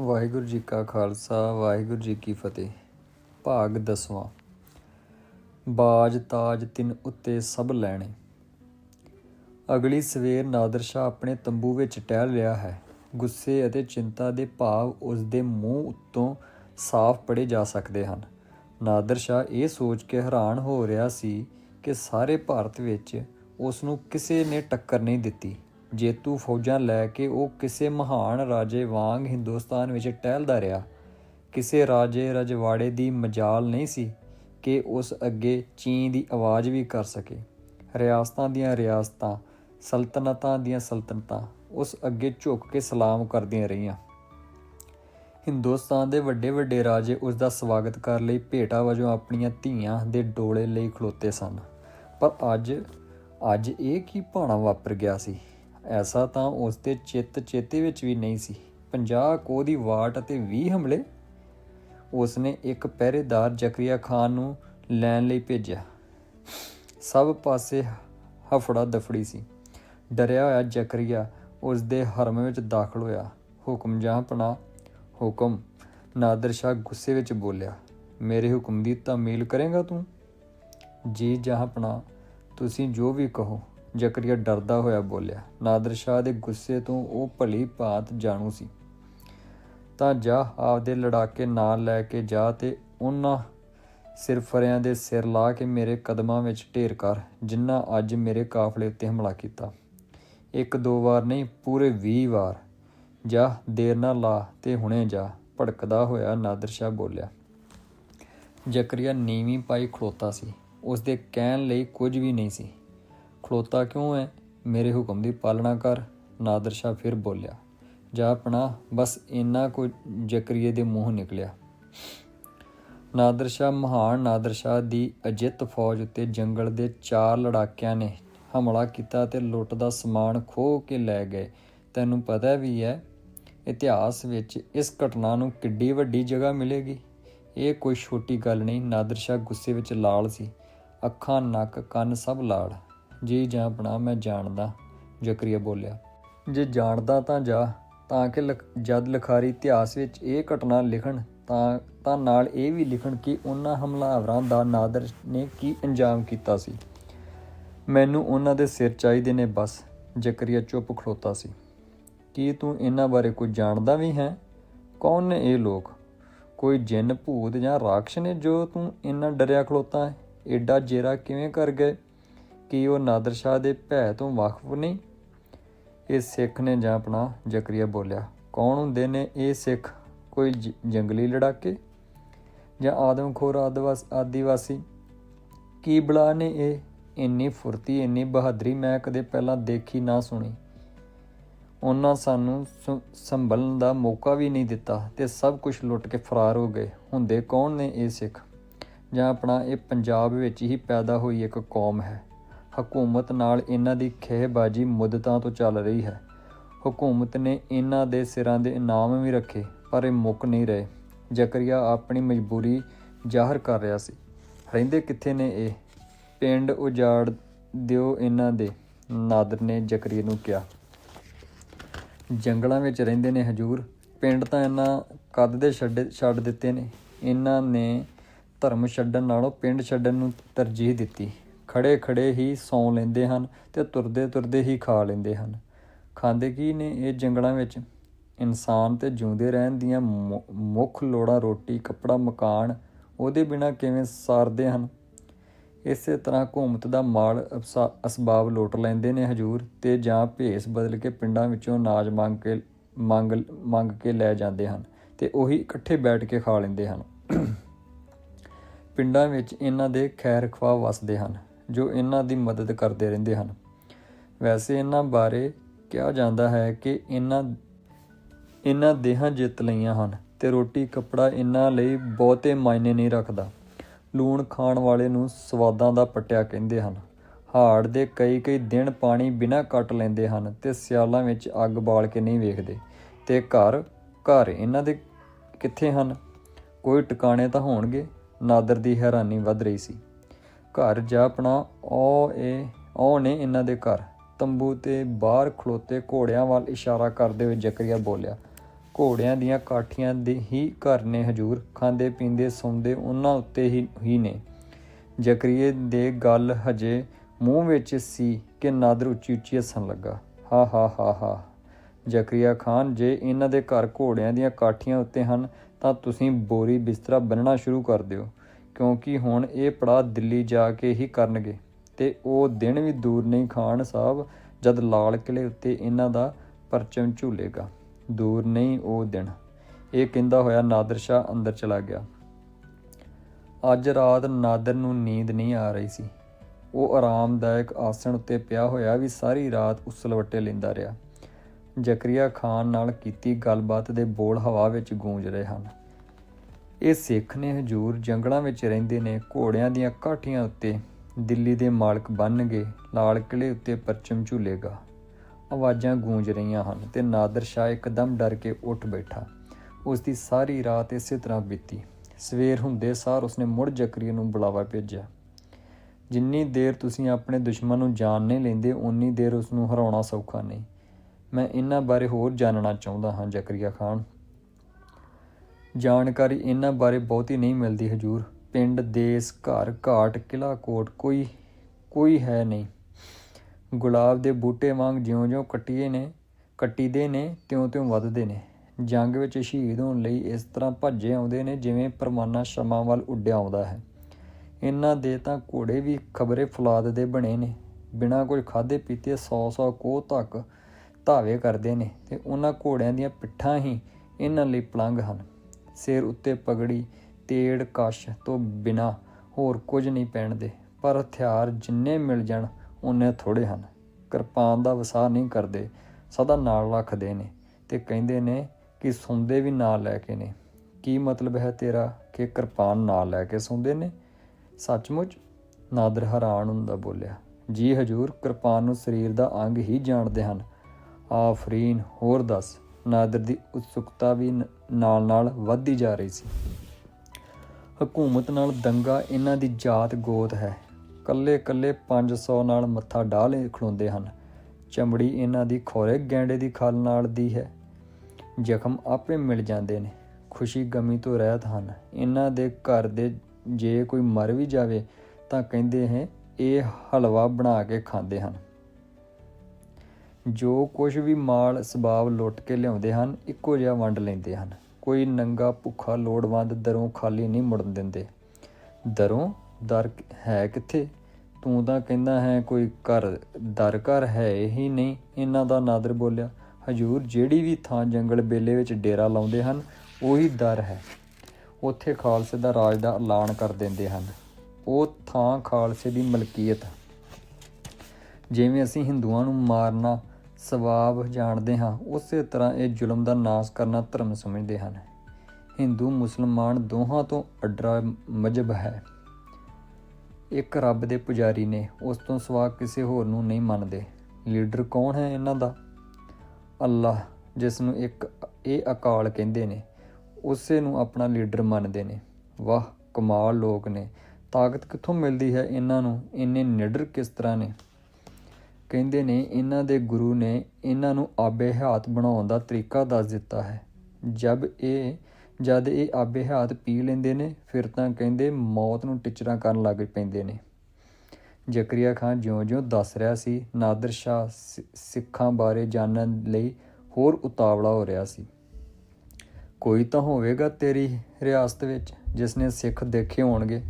ਵਾਹਿਗੁਰੂ ਜੀ ਕਾ ਖਾਲਸਾ, ਵਾਹਿਗੁਰੂ ਜੀ ਕੀ ਫਤਿਹ। ਭਾਗ ਦਸਵਾਂ। ਬਾਜ ਤਾਜ ਤਿੰਨ ਉੱਤੇ ਸਭ ਲੈਣੇ। ਅਗਲੀ ਸਵੇਰ ਨਾਦਰ ਸ਼ਾਹ ਆਪਣੇ ਤੰਬੂ ਵਿੱਚ ਟਹਿਲ ਰਿਹਾ ਹੈ। ਗੁੱਸੇ ਅਤੇ ਚਿੰਤਾ ਦੇ ਭਾਵ ਉਸ ਦੇ ਮੂੰਹ ਉੱਤੋਂ ਸਾਫ਼ ਪੜੇ ਜਾ ਸਕਦੇ ਹਨ। ਨਾਦਰ ਸ਼ਾਹ ਇਹ ਸੋਚ ਕੇ ਹੈਰਾਨ ਹੋ ਰਿਹਾ ਸੀ ਕਿ ਸਾਰੇ ਭਾਰਤ ਵਿੱਚ ਉਸ ਨੂੰ ਕਿਸੇ ਨੇ ਟੱਕਰ ਨਹੀਂ ਦਿੱਤੀ। ਜੇਤੂ ਫੌਜਾਂ ਲੈ ਕੇ ਉਹ ਕਿਸੇ ਮਹਾਨ ਰਾਜੇ ਵਾਂਗ ਹਿੰਦੁਸਤਾਨ ਵਿੱਚ ਟਹਿਲਦਾ ਰਿਹਾ। ਕਿਸੇ ਰਾਜੇ ਰਜਵਾੜੇ ਦੀ ਮਜਾਲ ਨਹੀਂ ਸੀ ਕਿ ਉਸ ਅੱਗੇ ਚੀਂ ਦੀ ਆਵਾਜ਼ ਵੀ ਕਰ ਸਕੇ। ਰਿਆਸਤਾਂ ਦੀਆਂ ਰਿਆਸਤਾਂ, ਸਲਤਨਤਾਂ ਦੀਆਂ ਸਲਤਨਤਾਂ, ਉਸ ਅੱਗੇ ਝੁੱਕ ਕੇ ਸਲਾਮ ਕਰਦੀਆਂ ਰਹੀਆਂ। ਹਿੰਦੁਸਤਾਨ ਦੇ ਵੱਡੇ ਵੱਡੇ ਰਾਜੇ ਉਸ ਦਾ ਸਵਾਗਤ ਕਰਨ ਲਈ ਭੇਟਾ ਵਜੋਂ ਆਪਣੀਆਂ ਧੀਆਂ ਦੇ ਡੋਲੇ ਲਈ ਖਲੋਤੇ ਸਨ। ਪਰ ਅੱਜ ਅੱਜ ਇਹ ਕੀ ਭਾਣਾ ਵਾਪਰ ਗਿਆ ਸੀ? ਐਸਾ ਤਾਂ ਉਸ ਦੇ ਚਿੱਤ ਚੇਤੇ ਵਿੱਚ ਵੀ ਨਹੀਂ ਸੀ। 50 ਕੋਹ ਦੀ ਵਾਟ ਅਤੇ 20 ਹਮਲੇ? ਉਸ ਨੇ ਇੱਕ ਪਹਿਰੇਦਾਰ ਜ਼ਕਰੀਆ ਖਾਨ ਨੂੰ ਲੈਣ ਲਈ ਭੇਜਿਆ। ਸਭ ਪਾਸੇ ਹਫੜਾ ਦਫੜੀ ਸੀ। ਡਰਿਆ ਹੋਇਆ ਜ਼ਕਰੀਆ ਉਸ ਦੇ ਹਰਮ ਵਿੱਚ ਦਾਖਲ ਹੋਇਆ। ਹੁਕਮ ਜਹਾਂਪਨਾ ਹੁਕਮ। ਨਾਦਰ ਸ਼ਾਹ ਗੁੱਸੇ ਵਿੱਚ ਬੋਲਿਆ, ਮੇਰੇ ਹੁਕਮ ਦੀ ਤਾਮੀਲ ਕਰੇਗਾ ਤੂੰ? ਜੀ ਜਹਾਂ ਜਹਾਂਪਨਾ ਤੁਸੀਂ ਜੋ ਵੀ ਕਹੋ। ਜ਼ਕਰੀਆ ਡਰਦਾ ਹੋਇਆ ਬੋਲਿਆ, ਨਾਦਰ ਸ਼ਾਹ ਦੇ ਗੁੱਸੇ ਤੋਂ ਉਹ ਭਲੀ ਭਾਂਤ ਜਾਣੂ ਸੀ। ਤਾਂ ਜਾ, ਆਪਦੇ ਲੜਾਕੇ ਨਾਲ ਲੈ ਕੇ ਜਾ ਤੇ ਉਹਨਾਂ ਸਿਰਫਰਿਆਂ ਦੇ ਸਿਰ ਲਾ ਕੇ ਮੇਰੇ ਕਦਮਾਂ ਵਿੱਚ ਢੇਰ ਕਰ ਜਿਨ੍ਹਾਂ ਅੱਜ ਮੇਰੇ ਕਾਫਲੇ ਉੱਤੇ ਹਮਲਾ ਕੀਤਾ। ਇੱਕ ਦੋ ਵਾਰ ਨਹੀਂ, ਪੂਰੇ 20 ਵਾਰ। ਜਾ, ਦੇਰ ਨਾ ਲਾ ਤੇ ਹੁਣੇ ਜਾ, ਭੜਕਦਾ ਹੋਇਆ ਨਾਦਰ ਸ਼ਾਹ ਬੋਲਿਆ। ਜ਼ਕਰੀਆ ਨੀਵੀਂ ਪਾਈ ਖਲੋਤਾ ਸੀ। ਉਸ ਦੇ ਕਹਿਣ ਲਈ ਕੁਝ ਵੀ ਨਹੀਂ ਸੀ। ਖਲੋਤਾ ਕਿਉਂ ਹੈ ਮੇਰੇ ਹੁਕਮ ਦੀ ਪਾਲਣਾ ਕਰ। ਨਾਦਰ ਸ਼ਾਹ ਫਿਰ ਬੋਲਿਆ, ਜਾ ਆਪਣਾ ਬਸ ਇੰਨਾ ਕੋ ਜ਼ਕਰੀਏ ਦੇ ਮੂੰਹ ਨਿਕਲਿਆ। ਨਾਦਰ ਸ਼ਾਹ ਮਹਾਨ ਨਾਦਰ ਸ਼ਾਹ ਦੀ ਅਜਿੱਤ ਫੌਜ ਉੱਤੇ ਜੰਗਲ ਦੇ ਚਾਰ ਲੜਾਕਿਆਂ ਨੇ ਹਮਲਾ ਕੀਤਾ ਤੇ ਲੁੱਟ ਦਾ ਸਮਾਨ ਖੋਹ ਕੇ ਲੈ ਗਏ। ਤੈਨੂੰ ਪਤਾ ਵੀ ਹੈ ਇਤਿਹਾਸ ਵਿੱਚ ਇਸ ਘਟਨਾ ਨੂੰ ਕਿੱਡੀ ਵੱਡੀ ਜਗ੍ਹਾ ਮਿਲੇਗੀ। ਇਹ ਕੋਈ ਛੋਟੀ ਗੱਲ ਨਹੀਂ ਨਾਦਰ ਸ਼ਾਹ ਗੁੱਸੇ ਵਿੱਚ ਲਾਲ ਸੀ। ਅੱਖਾਂ, ਨੱਕ, ਕੰਨ ਸਭ ਲਾਲ। ਜੀ ਜਾਂ ਬਣਾ ਮੈਂ ਜਾਣਦਾ, ਜ਼ਕਰੀਆ ਬੋਲਿਆ। ਜੇ ਜਾਣਦਾ ਤਾਂ ਜਾ, ਤਾਂ ਕਿ ਲਖ- ਜਦ ਲਖਾਰੀ ਇਤਿਹਾਸ ਵਿੱਚ ਇਹ ਘਟਨਾ ਲਿਖਣ, ਤਾਂ ਤਾਂ ਨਾਲ ਇਹ ਵੀ ਲਿਖਣ ਕਿ ਉਹਨਾਂ ਹਮਲਾਵਰਾਂ ਦਾ ਨਾਦਰ ਨੇ ਕੀ ਅੰਜਾਮ ਕੀਤਾ ਸੀ। ਮੈਨੂੰ ਉਹਨਾਂ ਦੇ ਸਿਰ ਚਾਹੀਦੇ ਨੇ ਬਸ, ਜ਼ਕਰੀਆ ਚੁੱਪ ਖਲੋਤਾ ਸੀ। ਕੀ ਤੂੰ ਇਹਨਾਂ ਬਾਰੇ ਕੁਝ ਜਾਣਦਾ ਵੀ ਹੈ? ਕੌਣ ਨੇ ਇਹ ਲੋਕ? ਕੋਈ ਜਿੰਨ ਭੂਤ ਜਾਂ ਰਾਖਸ਼ ਨੇ ਜੋ ਤੂੰ ਇੰਨਾ ਡਰਿਆ ਖਲੋਤਾ ਹੈ? ਏਡਾ ਜੇਰਾ ਕਿਵੇਂ ਕਰ ਗਏ? ਕਿ ਉਹ ਨਾਦਰ ਸ਼ਾਹ ਦੇ ਭੈ ਤੋਂ ਵਾਕਿਫ ਨਹੀਂ? ਇਹ ਸਿੱਖ ਨੇ ਜਾਂ ਆਪਣਾ ਜ਼ਕਰੀਆ ਬੋਲਿਆ। ਕੌਣ ਹੁੰਦੇ ਨੇ ਇਹ ਸਿੱਖ? ਕੋਈ ਜ- ਜੰਗਲੀ ਲੜਾਕੇ? ਜਾਂ ਆਦਮਖੋਰ ਆਦਿਵਾਸ, ਆਦੀਵਾਸੀ? ਕੀ ਬਲਾ ਨੇ ਇਹ? ਇੰਨੀ ਫੁਰਤੀ, ਇੰਨੀ ਬਹਾਦਰੀ ਮੈਂ ਕਦੇ ਪਹਿਲਾਂ ਦੇਖੀ ਨਾ ਸੁਣੀ। ਉਹਨਾਂ ਸਾਨੂੰ ਸ- ਸੰਭਲਣ ਦਾ ਮੌਕਾ ਵੀ ਨਹੀਂ ਦਿੱਤਾ ਤੇ ਸਭ ਕੁਝ ਲੁੱਟ ਕੇ ਫਰਾਰ ਹੋ ਗਏ। ਹੁੰਦੇ ਕੌਣ ਨੇ ਇਹ ਸਿੱਖ? ਜਾਂ ਆਪਣਾ ਇਹ ਪੰਜਾਬ ਵਿੱਚ ਹੀ ਪੈਦਾ ਹੋਈ ਇੱਕ ਕੌਮ ਹੈ? ਹਕੂਮਤ ਨਾਲ ਇਹਨਾਂ ਦੀ ਖਹਿਬਾਜੀ ਮੁੱਦਤਾਂ ਤੋਂ ਚੱਲ ਰਹੀ ਹੈ। ਹਕੂਮਤ ਨੇ ਇਹਨਾਂ ਦੇ ਸਿਰਾਂ ਦੇ ਇਨਾਮ ਵੀ ਰੱਖੇ, ਪਰ ਇਹ ਮੁੱਕ ਨਹੀਂ ਰਹੇ। ਜ਼ਕਰੀਆ ਆਪਣੀ ਮਜਬੂਰੀ ਜ਼ਾਹਰ ਕਰ ਰਿਹਾ ਸੀ। ਰਹਿੰਦੇ ਕਿੱਥੇ ਨੇ ਇਹ? ਪਿੰਡ ਉਜਾੜ ਦਿਓ ਇਹਨਾਂ ਦੇ, ਨਾਦਰ ਨੇ ਜ਼ਕਰੀਆ ਨੂੰ ਕਿਹਾ। ਜੰਗਲਾਂ ਵਿੱਚ ਰਹਿੰਦੇ ਨੇ ਹਜੂਰ। ਪਿੰਡ ਤਾਂ ਇਹਨਾਂ ਕੱਦ ਦੇ ਛੱਡ ਛੱਡ ਦਿੱਤੇ ਨੇ। ਇਹਨਾਂ ਨੇ ਧਰਮ ਛੱਡਣ ਨਾਲੋਂ ਪਿੰਡ ਛੱਡਣ ਨੂੰ ਤਰਜੀਹ ਦਿੱਤੀ। ਖੜੇ ਖੜੇ ਹੀ ਸੌਂ ਲੈਂਦੇ ਹਨ ਤੇ ਤੁਰਦੇ ਤੁਰਦੇ ਹੀ ਖਾ ਲੈਂਦੇ ਹਨ। ਖਾਂਦੇ ਕੀ ਨੇ ਇਹ ਜੰਗਲਾਂ ਵਿੱਚ? ਇਨਸਾਨ ਤੇ ਜਿਉਂਦੇ ਰਹਿਣ ਦੀਆਂ ਮੁੱਖ ਲੋੜਾਂ ਰੋਟੀ, ਕੱਪੜਾ, ਮਕਾਨ, ਉਹਦੇ ਬਿਨਾ ਕਿਵੇਂ ਸਾਰਦੇ ਹਨ? ਇਸੇ ਤਰ੍ਹਾਂ ਘੁੰਮਤ ਦਾ ਮਾਲ ਅਬਸਾ- ਅਸਬਾਬ ਲੁੱਟ ਲੈਂਦੇ ਨੇ ਹਜੂਰ ਤੇ ਜਾਂ ਭੇਸ ਬਦਲ ਕੇ ਪਿੰਡਾਂ ਵਿੱਚੋਂ ਅਨਾਜ ਮੰਗ ਕੇ, ਮੰਗ ਮੰਗ ਕੇ ਲੈ ਜਾਂਦੇ ਹਨ ਤੇ ਉਹੀ ਇਕੱਠੇ ਬੈਠ ਕੇ ਖਾ ਲੈਂਦੇ ਹਨ। ਪਿੰਡਾਂ ਵਿੱਚ ਇਹਨਾਂ ਦੇ ਖੈਰ ਖਵਾ ਵਸਦੇ ਹਨ। ਜੋ ਇਹਨਾਂ ਦੀ ਮਦਦ ਕਰਦੇ ਰਹਿੰਦੇ ਹਨ। ਵੈਸੇ ਇਹਨਾਂ ਬਾਰੇ ਕਿਹਾ ਜਾਂਦਾ ਹੈ ਕਿ ਇਹਨਾਂ ਇਹਨਾਂ ਦੇਹਾਂ ਜਿੱਤ ਲਈਆਂ ਹਨ ਤੇ ਰੋਟੀ ਕੱਪੜਾ ਇਹਨਾਂ ਲਈ ਬਹੁਤੇ ਮਾਇਨੇ ਨਹੀਂ ਰੱਖਦਾ। ਲੂਣ ਖਾਣ ਵਾਲੇ ਨੂੰ ਸਵਾਦਾਂ ਦਾ ਪਟਿਆ ਕਹਿੰਦੇ ਹਨ। ਹਾੜ ਦੇ ਕਈ ਕਈ ਦਿਨ ਪਾਣੀ ਬਿਨਾਂ ਕੱਟ ਲੈਂਦੇ ਹਨ ਤੇ ਸਿਆਲਾਂ ਵਿੱਚ ਅੱਗ ਬਾਲ ਕੇ ਨਹੀਂ ਵੇਖਦੇ। ਤੇ ਘਰ ਘਰ ਇਹਨਾਂ ਦੇ ਕਿੱਥੇ ਹਨ? ਕੋਈ ਟਿਕਾਣੇ ਤਾਂ ਹੋਣਗੇ? ਨਾਦਰ ਦੀ ਹੈਰਾਨੀ ਵੱਧ ਰਹੀ ਸੀ। ਘਰ ਜਾ ਆਪਣਾ, ਉਹ ਇਹ, ਉਹ ਨੇ ਇਹਨਾਂ ਦੇ ਘਰ। ਤੰਬੂ ਤੇ ਬਾਹਰ ਖਲੋਤੇ ਘੋੜਿਆਂ ਵੱਲ ਇਸ਼ਾਰਾ ਕਰਦੇ ਹੋਏ ਜ਼ਕਰੀਆ ਬੋਲਿਆ, ਘੋੜਿਆਂ ਦੀਆਂ ਕਾਠੀਆਂ ਦੇ ਹੀ ਘਰ ਨੇ ਹਜੂਰ, ਖਾਂਦੇ, ਪੀਂਦੇ, ਸੌਂਦੇ ਉਹਨਾਂ ਉੱਤੇ ਹੀ ਹੀ ਨੇ। ਜ਼ਕਰੀਏ ਦੇ ਗੱਲ ਹਜੇ ਮੂੰਹ ਵਿੱਚ ਸੀ ਕਿ ਨਾਦਰ ਉੱਚੀ ਉੱਚੀ ਹੱਸਣ ਲੱਗਾ। ਹਾ ਹਾ ਹਾ ਹਾ। ਜ਼ਕਰੀਆ ਖਾਨ, ਜੇ ਇਹਨਾਂ ਦੇ ਘਰ ਘੋੜਿਆਂ ਦੀਆਂ ਕਾਠੀਆਂ ਉੱਤੇ ਹਨ, ਤਾਂ ਤੁਸੀਂ ਬੋਰੀ ਬਿਸਤਰਾ ਬੰਨਣਾ ਸ਼ੁਰੂ ਕਰ ਦਿਓ। ਕਿਉਂਕਿ ਹੁਣ ਇਹ ਪੜਾ ਦਿੱਲੀ ਜਾ ਕੇ ਹੀ ਕਰਨਗੇ ਤੇ ਉਹ ਦਿਨ ਵੀ ਦੂਰ ਨਹੀਂ ਖਾਨ ਸਾਹਿਬ ਜਦ ਲਾਲ ਕਿਲੇ ਉੱਤੇ ਇਹਨਾਂ ਦਾ ਪਰਚਮ ਝੂਲੇਗਾ। ਦੂਰ ਨਹੀਂ ਉਹ ਦਿਨ। ਇਹ ਕਹਿੰਦਾ ਹੋਇਆ ਨਾਦਰ ਸ਼ਾਹ ਅੰਦਰ ਚਲਾ ਗਿਆ। ਅੱਜ ਰਾਤ ਨਾਦਰ ਨੂੰ ਨੀਂਦ ਨਹੀਂ ਆ ਰਹੀ ਸੀ। ਉਹ ਆਰਾਮਦਾਇਕ ਆਸਣ ਉੱਤੇ ਪਿਆ ਹੋਇਆ ਵੀ ਸਾਰੀ ਰਾਤ ਉਸਲਵੱਟੇ ਲੈਂਦਾ ਰਿਹਾ। ਜ਼ਕਰੀਆ ਖਾਨ ਨਾਲ ਕੀਤੀ ਗੱਲਬਾਤ ਦੇ ਬੋਲ ਹਵਾ ਵਿੱਚ ਗੂੰਜ ਰਹੇ ਹਨ। ਇਹ ਸਿੱਖ ਨੇ ਹਜੂਰ ਜੰਗਲਾਂ ਵਿੱਚ ਰਹਿੰਦੇ ਨੇ, ਘੋੜਿਆਂ ਦੀਆਂ ਕਾਠੀਆਂ ਉੱਤੇ ਦਿੱਲੀ ਦੇ ਮਾਲਕ ਬਨਣਗੇ ਲਾਲ ਕਿਲੇ ਉੱਤੇ ਪਰਚਮ ਝੂਲੇਗਾ। ਆਵਾਜ਼ਾਂ ਗੂੰਜ ਰਹੀਆਂ ਹਨ ਤੇ ਨਾਦਰ ਸ਼ਾਹ ਇੱਕਦਮ ਡਰ ਕੇ ਉੱਠ ਬੈਠਾ। ਉਸ ਦੀ ਸਾਰੀ ਰਾਤ ਇਸੇ ਤਰ੍ਹਾਂ ਬੀਤੀ। ਸਵੇਰ ਹੁੰਦੇ ਸਾਰ ਉਸਨੇ ਮੁੜ ਜ਼ਕਰੀਆ ਨੂੰ ਬੁਲਾਵਾ ਭੇਜਿਆ। ਜਿੰਨੀ ਦੇਰ ਤੁਸੀਂ ਆਪਣੇ ਦੁਸ਼ਮਣ ਨੂੰ ਜਾਣ ਨਹੀਂ ਲੈਂਦੇ ਉਨੀ ਦੇਰ ਉਸ ਨੂੰ ਹਰਾਉਣਾ ਸੌਖਾ ਨਹੀਂ। ਮੈਂ ਇਹਨਾਂ ਬਾਰੇ ਹੋਰ ਜਾਣਨਾ ਚਾਹੁੰਦਾ ਹਾਂ, ਜ਼ਕਰੀਆ ਖਾਨ ਜਾਣਕਾਰੀ ਇਹਨਾਂ ਬਾਰੇ ਬਹੁਤੀ ਨਹੀਂ ਮਿਲਦੀ ਹਜੂਰ। ਪਿੰਡ ਦੇਸ ਘਰ ਘਾਟ ਕਿਲਾ ਕੋਟ ਕੋਈ ਕੋਈ ਹੈ ਨਹੀਂ। ਗੁਲਾਬ ਦੇ ਬੂਟੇ ਵਾਂਗ ਜਿਉਂ-ਜਿਉਂ ਕੱਟੀਏ ਨੇ, ਕੱਟੀਦੇ ਨੇ, ਤਿਉਂ-ਤਿਉਂ ਵੱਧਦੇ ਨੇ। ਜੰਗ ਵਿੱਚ ਸ਼ਹੀਦ ਹੋਣ ਲਈ ਇਸ ਤਰ੍ਹਾਂ ਭੱਜੇ ਆਉਂਦੇ ਨੇ ਜਿਵੇਂ ਪਰਮਾਨਾ ਸ਼ਮਾਂ ਵੱਲ ਉੱਡਿਆ ਆਉਂਦਾ ਹੈ। ਇਹਨਾਂ ਦੇ ਤਾਂ ਘੋੜੇ ਵੀ ਖਬਰੇ ਫਲਾਦ ਦੇ ਬਣੇ ਨੇ। ਬਿਨਾਂ ਕੁਝ ਖਾਦੇ ਪੀਤੇ 100-100 ਕੋਹ ਤੱਕ ਧਾਵੇ ਕਰਦੇ ਨੇ ਤੇ ਉਹਨਾਂ ਘੋੜਿਆਂ ਦੀਆਂ ਪਿੱਠਾਂ ਹੀ ਇਹਨਾਂ ਲਈ ਪਲੰਘ ਹਨ। ਸਿਰ ਉੱਤੇ ਪਗੜੀ, ਤੇੜ, ਕਸ਼ ਤੋਂ ਬਿਨਾ ਹੋਰ ਕੁਝ ਨਹੀਂ ਪਹਿਨਦੇ। ਪਰ ਹਥਿਆਰ ਜਿੰਨੇ ਮਿਲ ਜਾਣ ਉਹਨੇ ਥੋੜੇ ਹਨ। ਕਿਰਪਾਨ ਦਾ ਵਸਾ ਨਹੀਂ ਕਰਦੇ, ਸਦਾ ਨਾਲ ਰੱਖਦੇ ਨੇ ਤੇ ਕਹਿੰਦੇ ਨੇ ਕਿ ਸੌਂਦੇ ਵੀ ਨਾਲ ਲੈ ਕੇ ਨੇ। ਕੀ ਮਤਲਬ ਹੈ ਤੇਰਾ ਕਿ ਕਿਰਪਾਨ ਨਾਲ ਲੈ ਕੇ ਸੌਂਦੇ ਨੇ? ਸੱਚਮੁੱਚ ਨਾਦਰ ਹੈਰਾਨ ਹੁੰਦਾ ਬੋਲਿਆ। ਜੀ ਹਜੂਰ, ਕਿਰਪਾਨ ਨੂੰ ਸਰੀਰ ਦਾ ਅੰਗ ਹੀ ਜਾਣਦੇ ਹਨ। ਆਫਰੀਨ, ਹੋਰ ਦੱਸ। ਨਾਦਰ ਦੀ ਉਤਸੁਕਤਾ ਵੀ ਨਾਲ ਨਾਲ ਵੱਧਦੀ ਜਾ ਰਹੀ ਸੀ। ਹਕੂਮਤ ਨਾਲ ਦੰਗਾ ਇਹਨਾਂ ਦੀ ਜਾਤ ਗੋਤ ਹੈ। ਕੱਲੇ ਕੱਲੇ 500 ਨਾਲ ਮੱਥਾ ਢਾਲੇ ਖਲੋਂਦੇ ਹਨ। ਚਮੜੀ ਇਹਨਾਂ ਦੀ ਖੋਰੇ ਗੈਂਡੇ ਦੀ ਖਾਲ ਨਾਲ ਦੀ ਹੈ। ਜ਼ਖਮ ਆਪੇ ਮਿਲ ਜਾਂਦੇ ਨੇ। ਖੁਸ਼ੀ ਗਮੀ ਤੋਂ ਰਹਿਤ ਹਨ। ਇਹਨਾਂ ਦੇ ਘਰ ਦੇ ਜੇ ਕੋਈ ਮਰ ਵੀ ਜਾਵੇ ਤਾਂ ਕਹਿੰਦੇ ਹੈ, ਇਹ ਹਲਵਾ ਬਣਾ ਕੇ ਖਾਂਦੇ ਹਨ। ਜੋ ਕੁਝ ਵੀ ਮਾਲ ਸਬਾਬ ਲੁੱਟ ਕੇ ਲਿਆਉਂਦੇ ਹਨ, ਇੱਕੋ ਜਿਹਾ ਵੰਡ ਲੈਂਦੇ ਹਨ। ਕੋਈ ਨੰਗਾ ਭੁੱਖਾ ਲੋੜਵੰਦ ਦਰੋਂ ਖਾਲੀ ਨਹੀਂ ਮੁੜਨ ਦਿੰਦੇ। ਦਰੋਂ ਦਰ ਹੈ ਕਿੱਥੇ? ਤੂੰ ਤਾਂ ਕਹਿੰਦਾ ਹੈ, ਕੋਈ ਘਰ, ਦਰ ਘਰ ਹੈ ਹੀ ਨਹੀਂ। ਇਹਨਾਂ ਦਾ ਨਾਦਰ ਬੋਲਿਆ, ਹਜੂਰ, ਜਿਹੜੀ ਵੀ ਥਾਂ ਜੰਗਲ ਬੇਲੇ ਵਿੱਚ ਡੇਰਾ ਲਾਉਂਦੇ ਹਨ, ਉਹੀ ਦਰ ਹੈ। ਉੱਥੇ ਖਾਲਸੇ ਦਾ ਰਾਜ ਦਾ ਐਲਾਨ ਕਰ ਦਿੰਦੇ ਹਨ। ਉਹ ਥਾਂ ਖਾਲਸੇ ਦੀ ਮਲਕੀਅਤ ਜਿਵੇਂ ਅਸੀਂ ਹਿੰਦੂਆਂ ਨੂੰ ਮਾਰਨਾ ਸਵਾਬ ਜਾਣਦੇ ਹਾਂ। ਉਸੇ ਤਰ੍ਹਾਂ ਇਹ ਜ਼ੁਲਮ ਦਾ ਨਾਸ ਕਰਨਾ ਧਰਮ ਸਮਝਦੇ ਹਨ। ਹਿੰਦੂ, ਮੁਸਲਮਾਨ ਦੋਹਾਂ ਤੋਂ ਅੱਡਰਾ ਮਜਬ ਹੈ। ਇੱਕ ਰੱਬ ਦੇ ਪੁਜਾਰੀ ਨੇ ਉਸ ਤੋਂ ਸਿਵਾ ਕਿਸੇ ਹੋਰ ਨੂੰ ਨਹੀਂ ਮੰਨਦੇ। ਲੀਡਰ ਕੌਣ ਹੈ ਇਹਨਾਂ ਦਾ? ਅੱਲਾਹ, ਜਿਸ ਨੂੰ ਇੱਕ ਇਹ ਅਕਾਲ ਕਹਿੰਦੇ ਨੇ, ਉਸੇ ਨੂੰ ਆਪਣਾ ਲੀਡਰ ਮੰਨਦੇ ਨੇ। ਵਾਹ, ਕਮਾਲ ਲੋਕ ਨੇ। ਤਾਕਤ ਕਿੱਥੋਂ ਮਿਲਦੀ ਹੈ ਇਹਨਾਂ ਨੂੰ? ਇੰਨੇ ਨਿਡਰ ਕਿਸ ਤਰ੍ਹਾਂ ਨੇ? ਕਹਿੰਦੇ ਨੇ ਇਹਨਾਂ ਦੇ ਗੁਰੂ ਨੇ ਇਹਨਾਂ ਨੂੰ ਆਬੇ ਹਯਾਤ ਬਣਾਉਣ ਦਾ ਤਰੀਕਾ ਦੱਸ ਦਿੱਤਾ ਹੈ। ਜਦ ਇਹ ਜਦ ਇਹ ਆਬੇ ਹਯਾਤ ਪੀ ਲੈਂਦੇ ਨੇ, ਫਿਰ ਤਾਂ ਕਹਿੰਦੇ ਮੌਤ ਨੂੰ ਟਿਚਰਾਂ ਕਰਨ ਲੱਗ ਪੈਂਦੇ ਨੇ। ਜ਼ਕਰੀਆ ਖਾਨ ਜਿਉਂ-ਜਿਉਂ ਦੱਸ ਰਿਹਾ ਸੀ, ਨਾਦਰ ਸ਼ਾਹ ਸਿ- ਸਿੱਖਾਂ ਬਾਰੇ ਜਾਣਨ ਲਈ ਹੋਰ ਉਤਾਵਲਾ ਹੋ ਰਿਹਾ ਸੀ। ਕੋਈ ਤਾਂ ਹੋਵੇਗਾ ਤੇਰੀ ਰਿਆਸਤ ਵਿੱਚ, ਜਿਸ ਨੇ ਸਿੱਖ ਦੇਖੇ ਹੋਣਗੇ।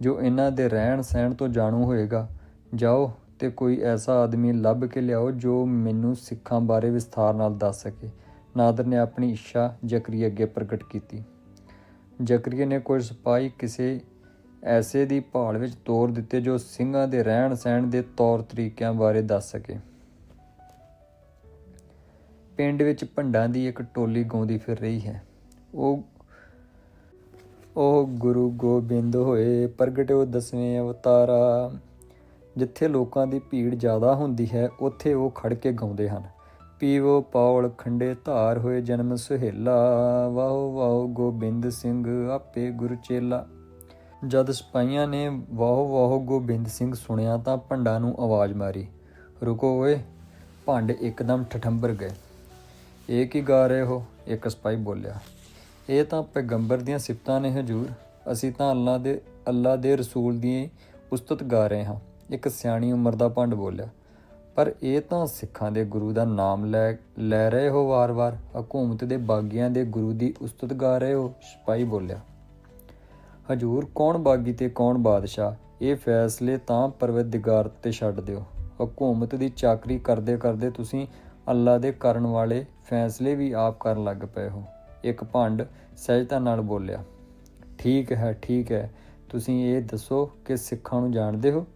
ਜੋ ਇਹਨਾਂ ਦੇ ਰਹਿਣ ਸਹਿਣ ਤੋਂ ਜਾਣੂ ਹੋਏਗਾ, ਜਾਓ ਤੇ ਕੋਈ ਐਸਾ ਆਦਮੀ ਲੱਭ ਕੇ ਲਿਆਓ ਜੋ ਮੈਨੂੰ ਸਿੱਖਾਂ ਬਾਰੇ ਵਿਸਥਾਰ ਨਾਲ ਦੱਸ ਸਕੇ। ਨਾਦਰ ਨੇ ਆਪਣੀ ਇੱਛਾ ਜ਼ਕਰੀਆ ਅੱਗੇ ਪ੍ਰਗਟ ਕੀਤੀ। ਜ਼ਕਰੀਆ ਨੇ ਕੁਝ ਸਿਪਾਹੀ ਕਿਸੇ ਐਸੇ ਦੀ ਭਾਲ ਵਿੱਚ ਤੋਰ ਦਿੱਤੇ ਜੋ ਸਿੰਘਾਂ ਦੇ ਰਹਿਣ ਸਹਿਣ ਦੇ ਤੌਰ ਤਰੀਕਿਆਂ ਬਾਰੇ ਦੱਸ ਸਕੇ। ਪਿੰਡ ਵਿੱਚ ਭੰਡਾਂ ਦੀ ਇੱਕ ਟੋਲੀ ਗਾਉਂਦੀ ਫਿਰ ਰਹੀ ਹੈ। ਉਹ ਉਹ ਗੁਰੂ ਗੋਬਿੰਦ ਹੋਏ, ਪ੍ਰਗਟਿਓ ਦਸਵੇਂ ਅਵਤਾਰਾ ਜਿੱਥੇ ਲੋਕਾਂ ਦੀ ਭੀੜ ਜ਼ਿਆਦਾ ਹੁੰਦੀ ਹੈ, ਉੱਥੇ ਉਹ ਖੜ ਕੇ ਗਾਉਂਦੇ ਹਨ। ਪੀਵੋ ਪੌਲ ਖੰਡੇ ਧਾਰ ਹੋਏ ਜਨਮ ਸੁਹੇਲਾ ਵਾਹੋ ਵਾਹੋ ਗੋਬਿੰਦ ਸਿੰਘ ਆਪੇ ਗੁਰ ਚੇਲਾ। ਜਦ ਸਿਪਾਹੀਆਂ ਨੇ ਵਾਹੋ ਵਾਹੋ ਗੋਬਿੰਦ ਸਿੰਘ ਸੁਣਿਆ ਤਾਂ ਭੰਡਾ ਨੂੰ ਆਵਾਜ਼ ਮਾਰੀ, ਰੁਕੋ ਓਏ, ਭੰਡ ਇੱਕਦਮ ਠਠੰਬਰ ਗਏ। ਇਹ ਕੀ ਗਾ ਰਹੇ ਹੋ? ਇੱਕ ਸਿਪਾਹੀ ਬੋਲਿਆ, ਇਹ ਤਾਂ ਪੈਗੰਬਰ ਦੀਆਂ ਸਿਫਤਾਂ ਨੇ ਹਜੂਰ, ਅਸੀਂ ਤਾਂ ਅੱਲਾ ਦੇ ਅੱਲਾ ਦੇ ਰਸੂਲ ਦੀ ਉਸਤਤ ਗਾ ਰਹੇ ਹਾਂ। ਇੱਕ ਸਿਆਣੀ ਉਮਰ ਦਾ ਭੰਡ ਬੋਲਿਆ, ਪਰ ਇਹ ਤਾਂ ਸਿੱਖਾਂ ਦੇ ਗੁਰੂ ਦਾ ਨਾਮ ਲੈ ਲੈ ਰਹੇ ਹੋ ਵਾਰ-ਵਾਰ, ਹਕੂਮਤ ਦੇ ਬਾਗੀਆਂ ਦੇ ਗੁਰੂ ਦੀ ਉਸਤਤ ਗਾ ਰਹੇ ਹੋ, ਸਿਪਾਹੀ ਬੋਲਿਆ। ਹਜੂਰ, ਕੌਣ ਬਾਗੀ ਤੇ ਕੌਣ ਬਾਦਸ਼ਾਹ, ਇਹ ਫੈਸਲੇ ਤਾਂ ਪਰਵਰਦਿਗਾਰ ਤੇ ਛੱਡ ਦਿਓ। ਹਕੂਮਤ ਦੀ ਚਾਕਰੀ ਕਰਦੇ ਕਰਦੇ ਤੁਸੀਂ ਅੱਲਾ ਦੇ ਕਰਨ ਵਾਲੇ ਫੈਸਲੇ ਵੀ ਆਪ ਕਰਨ ਲੱਗ ਪਏ ਹੋ, ਇੱਕ ਭੰਡ ਸਹਿਜਤਾ ਨਾਲ ਬੋਲਿਆ। ਠੀਕ ਹੈ ਠੀਕ ਹੈ, ਤੁਸੀਂ ਇਹ ਦੱਸੋ ਕਿ ਸਿੱਖਾਂ ਨੂੰ ਜਾਣਦੇ ਹੋ?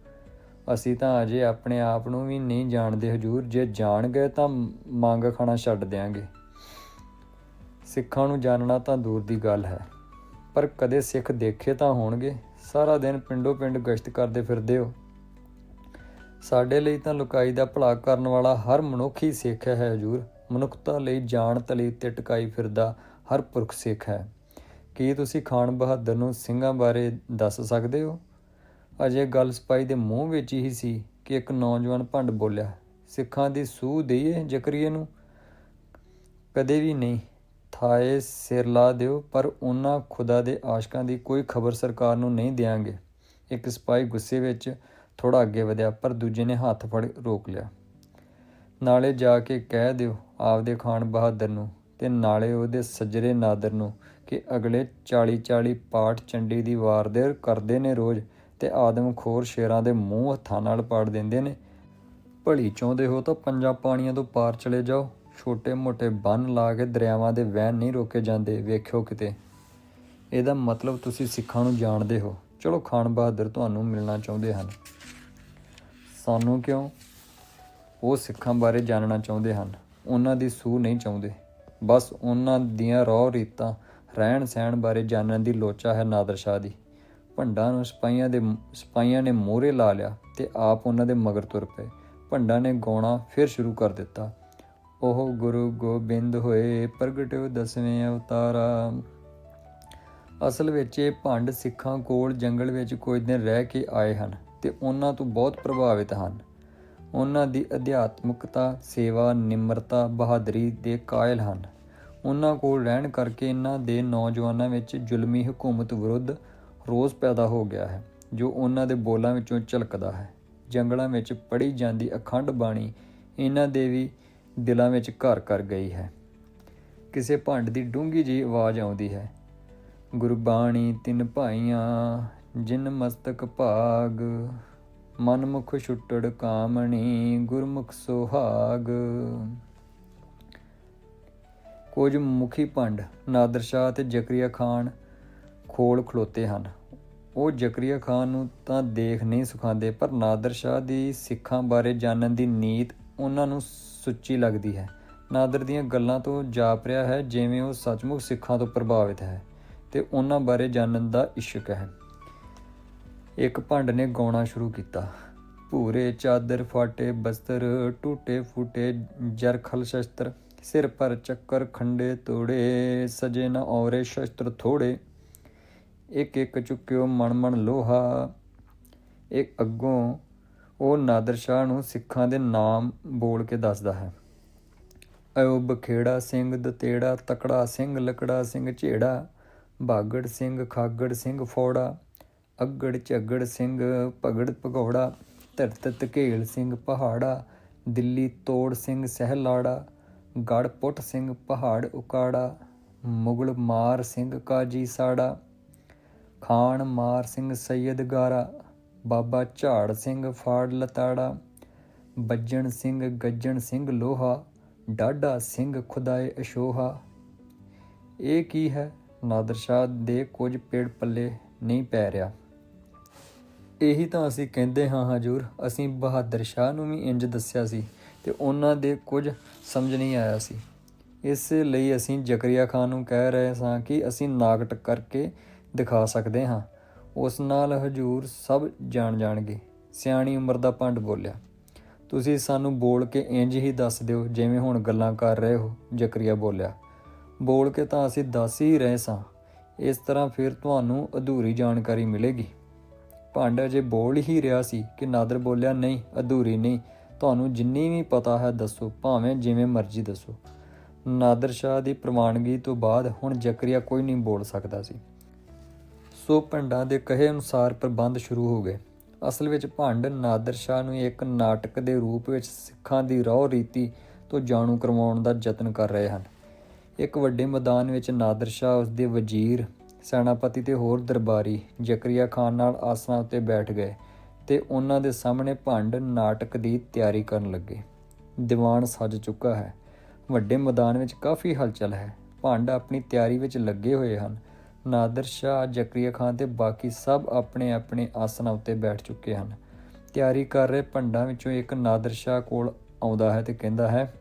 ਅਸੀਂ ਤਾਂ ਅਜੇ ਆਪਣੇ ਆਪ ਨੂੰ ਵੀ ਨਹੀਂ ਜਾਣਦੇ ਹਜੂਰ। ਜੇ ਜਾਣ ਗਏ ਤਾਂ ਮੰਗ ਖਾਣਾ ਛੱਡ ਦਿਆਂਗੇ। ਸਿੱਖਾਂ ਨੂੰ ਜਾਣਨਾ ਤਾਂ ਦੂਰ ਦੀ ਗੱਲ ਹੈ। ਪਰ ਕਦੇ ਸਿੱਖ ਦੇਖੇ ਤਾਂ ਹੋਣਗੇ। ਸਾਰਾ ਦਿਨ ਪਿੰਡੋ ਪਿੰਡ ਗਸ਼ਤ ਕਰਦੇ ਫਿਰਦੇ ਹੋ। ਸਾਡੇ ਲਈ ਤਾਂ ਲੁਕਾਈ ਦਾ ਭਲਾ ਕਰਨ ਵਾਲਾ ਹਰ ਮਨੁੱਖ ਹੀ ਸਿੱਖ ਹੈ ਹਜੂਰ। ਮਨੁੱਖਤਾ ਲਈ ਜਾਣ ਤਲੀ ਤੇ ਟਿਕਾਈ ਫਿਰਦਾ ਹਰ ਪੁਰਖ ਸਿੱਖ ਹੈ। ਕੀ ਤੁਸੀਂ ਖਾਨ ਬਹਾਦਰ ਨੂੰ ਸਿੰਘਾਂ ਬਾਰੇ ਦੱਸ ਸਕਦੇ ਹੋ? ਅਜੇ ਗੱਲ ਸਪਾਈ ਦੇ ਮੂੰਹ ਵਿੱਚ ਹੀ ਸੀ ਕਿ ਇੱਕ ਨੌਜਵਾਨ ਭੰਡ ਬੋਲਿਆ, ਸਿੱਖਾਂ ਦੀ ਸੂਹ ਦੇਈਏ ਜ਼ਕਰੀਏ ਨੂੰ? ਕਦੇ ਵੀ ਨਹੀਂ। ਥਾਏ ਸਿਰ ਲਾ ਦਿਓ, ਪਰ ਉਹਨਾਂ ਖੁਦਾ ਦੇ ਆਸ਼ਕਾਂ ਦੀ ਕੋਈ ਖਬਰ ਸਰਕਾਰ ਨੂੰ ਨਹੀਂ ਦਿਆਂਗੇ। ਇੱਕ ਸਿਪਾਹੀ ਗੁੱਸੇ ਵਿੱਚ ਥੋੜਾ ਅੱਗੇ ਵਧਿਆ, ਪਰ ਦੂਜੇ ਨੇ ਹੱਥ ਫੜ ਰੋਕ ਲਿਆ। ਨਾਲੇ ਜਾ ਕੇ ਕਹਿ ਦਿਓ ਆਪਦੇ ਖਾਨ ਬਹਾਦਰ ਨੂੰ ਤੇ ਨਾਲੇ ਉਹਦੇ ਸੱਜਰੇ ਨਾਦਰ ਨੂੰ ਕਿ ਅਗਲੇ 40 40 ਪਾਠ ਚੰਡੀ ਦੀ ਵਾਰ ਦੇ ਕਰਦੇ ਨੇ ਰੋਜ਼। ਤੇ ਆਦਮਖੋਰ ਸ਼ੇਰਾਂ ਦੇ ਮੂੰਹ ਹੱਥਾਂ ਨਾਲ ਪਾੜ ਦਿੰਦੇ ਨੇ। ਭਲੀ ਚਾਹੁੰਦੇ ਹੋ ਤਾਂ ਪੰਜਾਂ ਪਾਣੀਆਂ ਤੋਂ ਪਾਰ ਚਲੇ ਜਾਓ। ਛੋਟੇ-ਮੋਟੇ ਬੰਨ ਲਾ ਕੇ ਦਰਿਆਵਾਂ ਦੇ ਵਹਿਣ ਨਹੀਂ ਰੋਕੇ ਜਾਂਦੇ। ਵੇਖਿਓ ਕਿਤੇ। ਇਹਦਾ ਮਤਲਬ ਤੁਸੀਂ ਸਿੱਖਾਂ ਨੂੰ ਜਾਣਦੇ ਹੋ। ਚਲੋ ਖਾਨ ਬਹਾਦਰ ਤੁਹਾਨੂੰ ਮਿਲਣਾ ਚਾਹੁੰਦੇ ਹਨ। ਸਾਨੂੰ ਕਿਉਂ? ਉਹ ਸਿੱਖਾਂ ਬਾਰੇ ਜਾਣਨਾ ਚਾਹੁੰਦੇ ਹਨ। ਉਹਨਾਂ ਦੀ ਸੂਹ ਨਹੀਂ ਚਾਹੁੰਦੇ। ਬਸ ਉਹਨਾਂ ਦੀਆਂ ਰੌ ਰੀਤਾਂ ਰਹਿਣ ਸਹਿਣ ਬਾਰੇ ਜਾਣਨ ਦੀ ਲੋਚਾ ਹੈ ਨਾਦਰ ਸ਼ਾਹ ਦੀ। ਭੰਡਾਂ ਨੂੰ ਸਿਪਾਹੀਆਂ ਦੇ, ਸਿਪਾਹੀਆਂ ਨੇ ਮੋਹਰੇ ਲਾ ਲਿਆ ਤੇ ਆਪ ਉਹਨਾਂ ਦੇ ਮਗਰ ਤੁਰ ਪਏ। ਭੰਡਾਂ ਨੇ ਗਾਉਣਾ ਫਿਰ ਸ਼ੁਰੂ ਕਰ ਦਿੱਤਾ। ਉਹ ਗੁਰੂ ਗੋਬਿੰਦ ਹੋਏ ਪ੍ਰਗਟਿਓ ਦਸਵੇਂ ਅਵਤਾਰਾ। ਅਸਲ ਵਿੱਚ ਇਹ ਭੰਡ ਸਿੱਖਾਂ ਕੋਲ ਜੰਗਲ ਵਿੱਚ ਕੁਝ ਦਿਨ ਰਹਿ ਕੇ ਆਏ ਹਨ ਤੇ ਉਹਨਾਂ ਤੋਂ ਬਹੁਤ ਪ੍ਰਭਾਵਿਤ ਹਨ। ਉਹਨਾਂ ਦੀ ਅਧਿਆਤਮਿਕਤਾ, ਸੇਵਾ, ਨਿਮਰਤਾ, ਬਹਾਦਰੀ ਦੇ ਕਾਇਲ ਹਨ। ਉਹਨਾਂ ਕੋਲ ਰਹਿਣ ਕਰਕੇ ਇਹਨਾਂ ਦੇ ਨੌਜਵਾਨਾਂ ਵਿੱਚ ਜ਼ੁਲਮੀ ਹਕੂਮਤ ਵਿਰੁੱਧ ਰੋਸ ਪੈਦਾ ਹੋ ਗਿਆ ਹੈ, ਜੋ ਉਹਨਾਂ ਦੇ ਬੋਲਾਂ ਵਿੱਚੋਂ ਝਲਕਦਾ ਹੈ। ਜੰਗਲਾਂ ਵਿੱਚ ਪੜੀ ਜਾਂਦੀ ਅਖੰਡ ਬਾਣੀ ਇਹਨਾਂ ਦੇ ਵੀ ਦਿਲਾਂ ਵਿੱਚ ਘਰ ਕਰ ਗਈ ਹੈ। ਕਿਸੇ ਭੰਡ ਦੀ ਡੂੰਗੀ ਜੀ ਆਵਾਜ਼ ਆਉਂਦੀ ਹੈ, ਗੁਰਬਾਣੀ ਤਿੰਨ ਭਾਈਆਂ, ਜਿਨ ਮਸਤਕ ਭਾਗ, ਮਨਮੁਖ ਛੁੱਟੜ ਕਾਮਣੀ, ਗੁਰਮੁਖ ਸੁਹਾਗ। ਕੁਝ ਮੁਖੀ ਭੰਡ, ਨਾਦਰ ਸ਼ਾਹ ਤੇ ਜ਼ਕਰੀਆ ਖਾਨ ਖੋਲ ਖਲੋਤੇ ਹਨ। ਉਹ ਜ਼ਕਰੀਆ ਖਾਨ ਨੂੰ ਤਾਂ ਦੇਖ ਨਹੀਂ ਸੁਖਾਂਦੇ ਪਰ ਨਾਦਰ ਸ਼ਾਹ ਦੀ ਸਿੱਖਾਂ ਬਾਰੇ ਜਾਣਨ ਦੀ ਨੀਤ ਉਹਨਾਂ ਨੂੰ ਸੁੱਚੀ ਲੱਗਦੀ ਹੈ। ਨਾਦਰ ਦੀਆਂ ਗੱਲਾਂ ਤੋਂ ਜਾਪ ਰਿਹਾ ਹੈ, ਜਿਵੇਂ ਉਹ ਸੱਚਮੁੱਚ ਸਿੱਖਾਂ ਤੋਂ ਪ੍ਰਭਾਵਿਤ ਹੈ ਤੇ ਉਹਨਾਂ ਬਾਰੇ ਜਾਣਨ ਦਾ ਇਸ਼ਕ ਹੈ। ਇੱਕ ਭੰਡ ਨੇ ਗਾਉਣਾ ਸ਼ੁਰੂ ਕੀਤਾ। ਭੂਰੇ ਚਾਦਰ ਫਾਟੇ ਬਸਤਰ, ਟੂਟੇ ਫੂਟੇ ਜਰਖਲ ਸ਼ਸਤਰ, ਸਿਰ ਪਰ ਚੱਕਰ ਖੰਡੇ ਤੋੜੇ, ਸਜੇ ਨਾ ਔਰੇ, ਸ਼ਸਤਰ ਥੋੜੇ। ਇੱਕ ਇੱਕ ਚੁੱਕਿਓ ਮਣ ਮਣ ਲੋਹਾ। ਇਹ ਅੱਗੋਂ ਉਹ ਨਾਦਰ ਸ਼ਾਹ ਨੂੰ ਸਿੱਖਾਂ ਦੇ ਨਾਮ ਬੋਲ ਕੇ ਦੱਸਦਾ ਹੈ। ਅਯੂਬ ਖੇੜਾ ਸਿੰਘ, ਦਤੇੜਾ ਤਕੜਾ ਸਿੰਘ, ਲਕੜਾ ਸਿੰਘ ਝੇੜਾ, ਬਾਗੜ ਸਿੰਘ, ਖਾਗੜ ਸਿੰਘ ਫੋੜਾ, ਅੱਗੜ ਝੱਗੜ ਸਿੰਘ ਭਗੜ ਭਗੌੜਾ, ਧਰਤ ਤਕੇਲ ਸਿੰਘ ਪਹਾੜਾ, ਦਿੱਲੀ ਤੋੜ ਸਿੰਘ ਸਹਿਲਾੜਾ ਗੜਪੁੱਟ ਸਿੰਘ ਪਹਾੜ ਉਕਾੜਾ, ਮੁਗਲ ਮਾਰ ਸਿੰਘ ਕਾਜੀ ਸਾੜਾ। ਖਾਨ ਮਾਰ ਸਿੰਘ ਸੈਯਦ ਗਾਰਾ, ਬਾਬਾ ਝਾੜ ਸਿੰਘ ਫਾੜ ਲਤਾੜਾ, ਬੱਜਣ ਸਿੰਘ ਗੱਜਣ ਸਿੰਘ ਲੋਹਾ ਡਾਡਾ ਸਿੰਘ ਖੁਦਾਏ ਅਸ਼ੋਹਾ। ਇਹ ਕੀ ਹੈ? ਨਾਦਰ ਸ਼ਾਹ ਦੇ ਕੁਝ ਪੇੜ ਪੱਲੇ ਨਹੀਂ ਪੈ ਰਿਹਾ। ਇਹੀ ਤਾਂ ਅਸੀਂ ਕਹਿੰਦੇ ਹਾਂ ਹਜੂਰ, ਅਸੀਂ ਬਹਾਦਰ ਸ਼ਾਹ ਨੂੰ ਵੀ ਇੰਜ ਦੱਸਿਆ ਸੀ ਤੇ ਉਹਨਾਂ ਦੇ ਕੁਝ ਸਮਝ ਨਹੀਂ ਆਇਆ ਸੀ। ਇਸ ਲਈ ਅਸੀਂ ਜ਼ਕਰੀਆ ਖਾਨ ਨੂੰ ਕਹਿ ਰਹੇ ਸਾਂ ਕਿ ਅਸੀਂ ਨਾਗਟ ਕਰਕੇ ਦਿਖਾ ਸਕਦੇ ਹਾਂ। ਉਸ ਨਾਲ ਹਜੂਰ ਸਭ ਜਾਣ ਜਾਣਗੇ। ਸਿਆਣੀ ਉਮਰ ਦਾ ਪੰਡ ਬੋਲਿਆ। ਤੁਸੀਂ ਸਾਨੂੰ ਬੋਲ ਕੇ ਇੰਜ ਹੀ ਦੱਸ ਦਿਓ, ਜਿਵੇਂ ਹੁਣ ਗੱਲਾਂ ਕਰ ਰਹੇ ਹੋ, ਜ਼ਕਰੀਆ ਬੋਲਿਆ। ਬੋਲ ਕੇ ਤਾਂ ਅਸੀਂ ਦੱਸ ਹੀ ਰਹੇ ਸਾਂ। ਇਸ ਤਰ੍ਹਾਂ ਫਿਰ ਤੁਹਾਨੂੰ ਅਧੂਰੀ ਜਾਣਕਾਰੀ ਮਿਲੇਗੀ। ਭੰਡ ਅਜੇ ਬੋਲ ਹੀ ਰਿਹਾ ਸੀ ਕਿ ਨਾਦਰ ਬੋਲਿਆ, ਨਹੀਂ, ਅਧੂਰੀ ਨਹੀਂ। ਤੁਹਾਨੂੰ ਜਿੰਨੀ ਵੀ ਪਤਾ ਹੈ, ਦੱਸੋ, ਭਾਵੇਂ ਜਿਵੇਂ ਮਰਜ਼ੀ ਦੱਸੋ। ਨਾਦਰ ਸ਼ਾਹ ਦੀ ਪ੍ਰਵਾਨਗੀ ਤੋਂ ਬਾਅਦ ਹੁਣ ਜ਼ਕਰੀਆ ਕੋਈ ਨਹੀਂ ਬੋਲ ਸਕਦਾ ਸੀ। ਸੋ ਭੰਡਾਂ ਦੇ ਕਹੇ ਅਨੁਸਾਰ ਪ੍ਰਬੰਧ ਸ਼ੁਰੂ ਹੋ ਗਏ। ਅਸਲ ਵਿੱਚ ਭੰਡ ਨਾਦਰ ਸ਼ਾਹ ਨੂੰ ਇੱਕ ਨਾਟਕ ਦੇ ਰੂਪ ਵਿੱਚ ਸਿੱਖਾਂ ਦੀ ਰਹੁ ਰੀਤੀ ਤੋਂ ਜਾਣੂ ਕਰਵਾਉਣ ਦਾ ਯਤਨ ਕਰ ਰਹੇ ਹਨ। ਇੱਕ ਵੱਡੇ ਮੈਦਾਨ ਵਿੱਚ ਨਾਦਰ ਸ਼ਾਹ ਉਸ ਦੇ ਵਜ਼ੀਰ, ਸੈਨਾਪਤੀ ਤੇ ਹੋਰ ਦਰਬਾਰੀ ਜ਼ਕਰੀਆ ਖਾਨ ਨਾਲ ਆਸਣਾ ਉੱਤੇ ਬੈਠ ਗਏ ਤੇ ਉਹਨਾਂ ਦੇ ਸਾਹਮਣੇ ਭੰਡ ਨਾਟਕ ਦੀ ਤਿਆਰੀ ਕਰਨ ਲੱਗੇ। ਦੀਵਾਨ ਸੱਜ ਚੁੱਕਾ ਹੈ। ਵੱਡੇ ਮੈਦਾਨ ਵਿੱਚ ਕਾਫੀ ਹਲਚਲ ਹੈ। ਭੰਡ ਆਪਣੀ ਤਿਆਰੀ ਵਿੱਚ ਲੱਗੇ ਹੋਏ ਹਨ। ਨਾਦਰ ਸ਼ਾਹ ਜ਼ਕਰੀਆ ਖਾਨ ਤੇ ਬਾਕੀ ਸਭ ਆਪਣੇ ਆਪਣੇ ਆਸਨਾਂ ਉੱਤੇ ਬੈਠ ਚੁੱਕੇ ਹਨ। ਤਿਆਰੀ ਕਰ ਰਹੇ ਭੰਡਾਂ ਵਿੱਚੋਂ ਇੱਕ ਨਾਦਰ ਸ਼ਾਹ ਕੋਲ ਆਉਂਦਾ ਹੈ ਤੇ ਕਹਿੰਦਾ ਹੈ,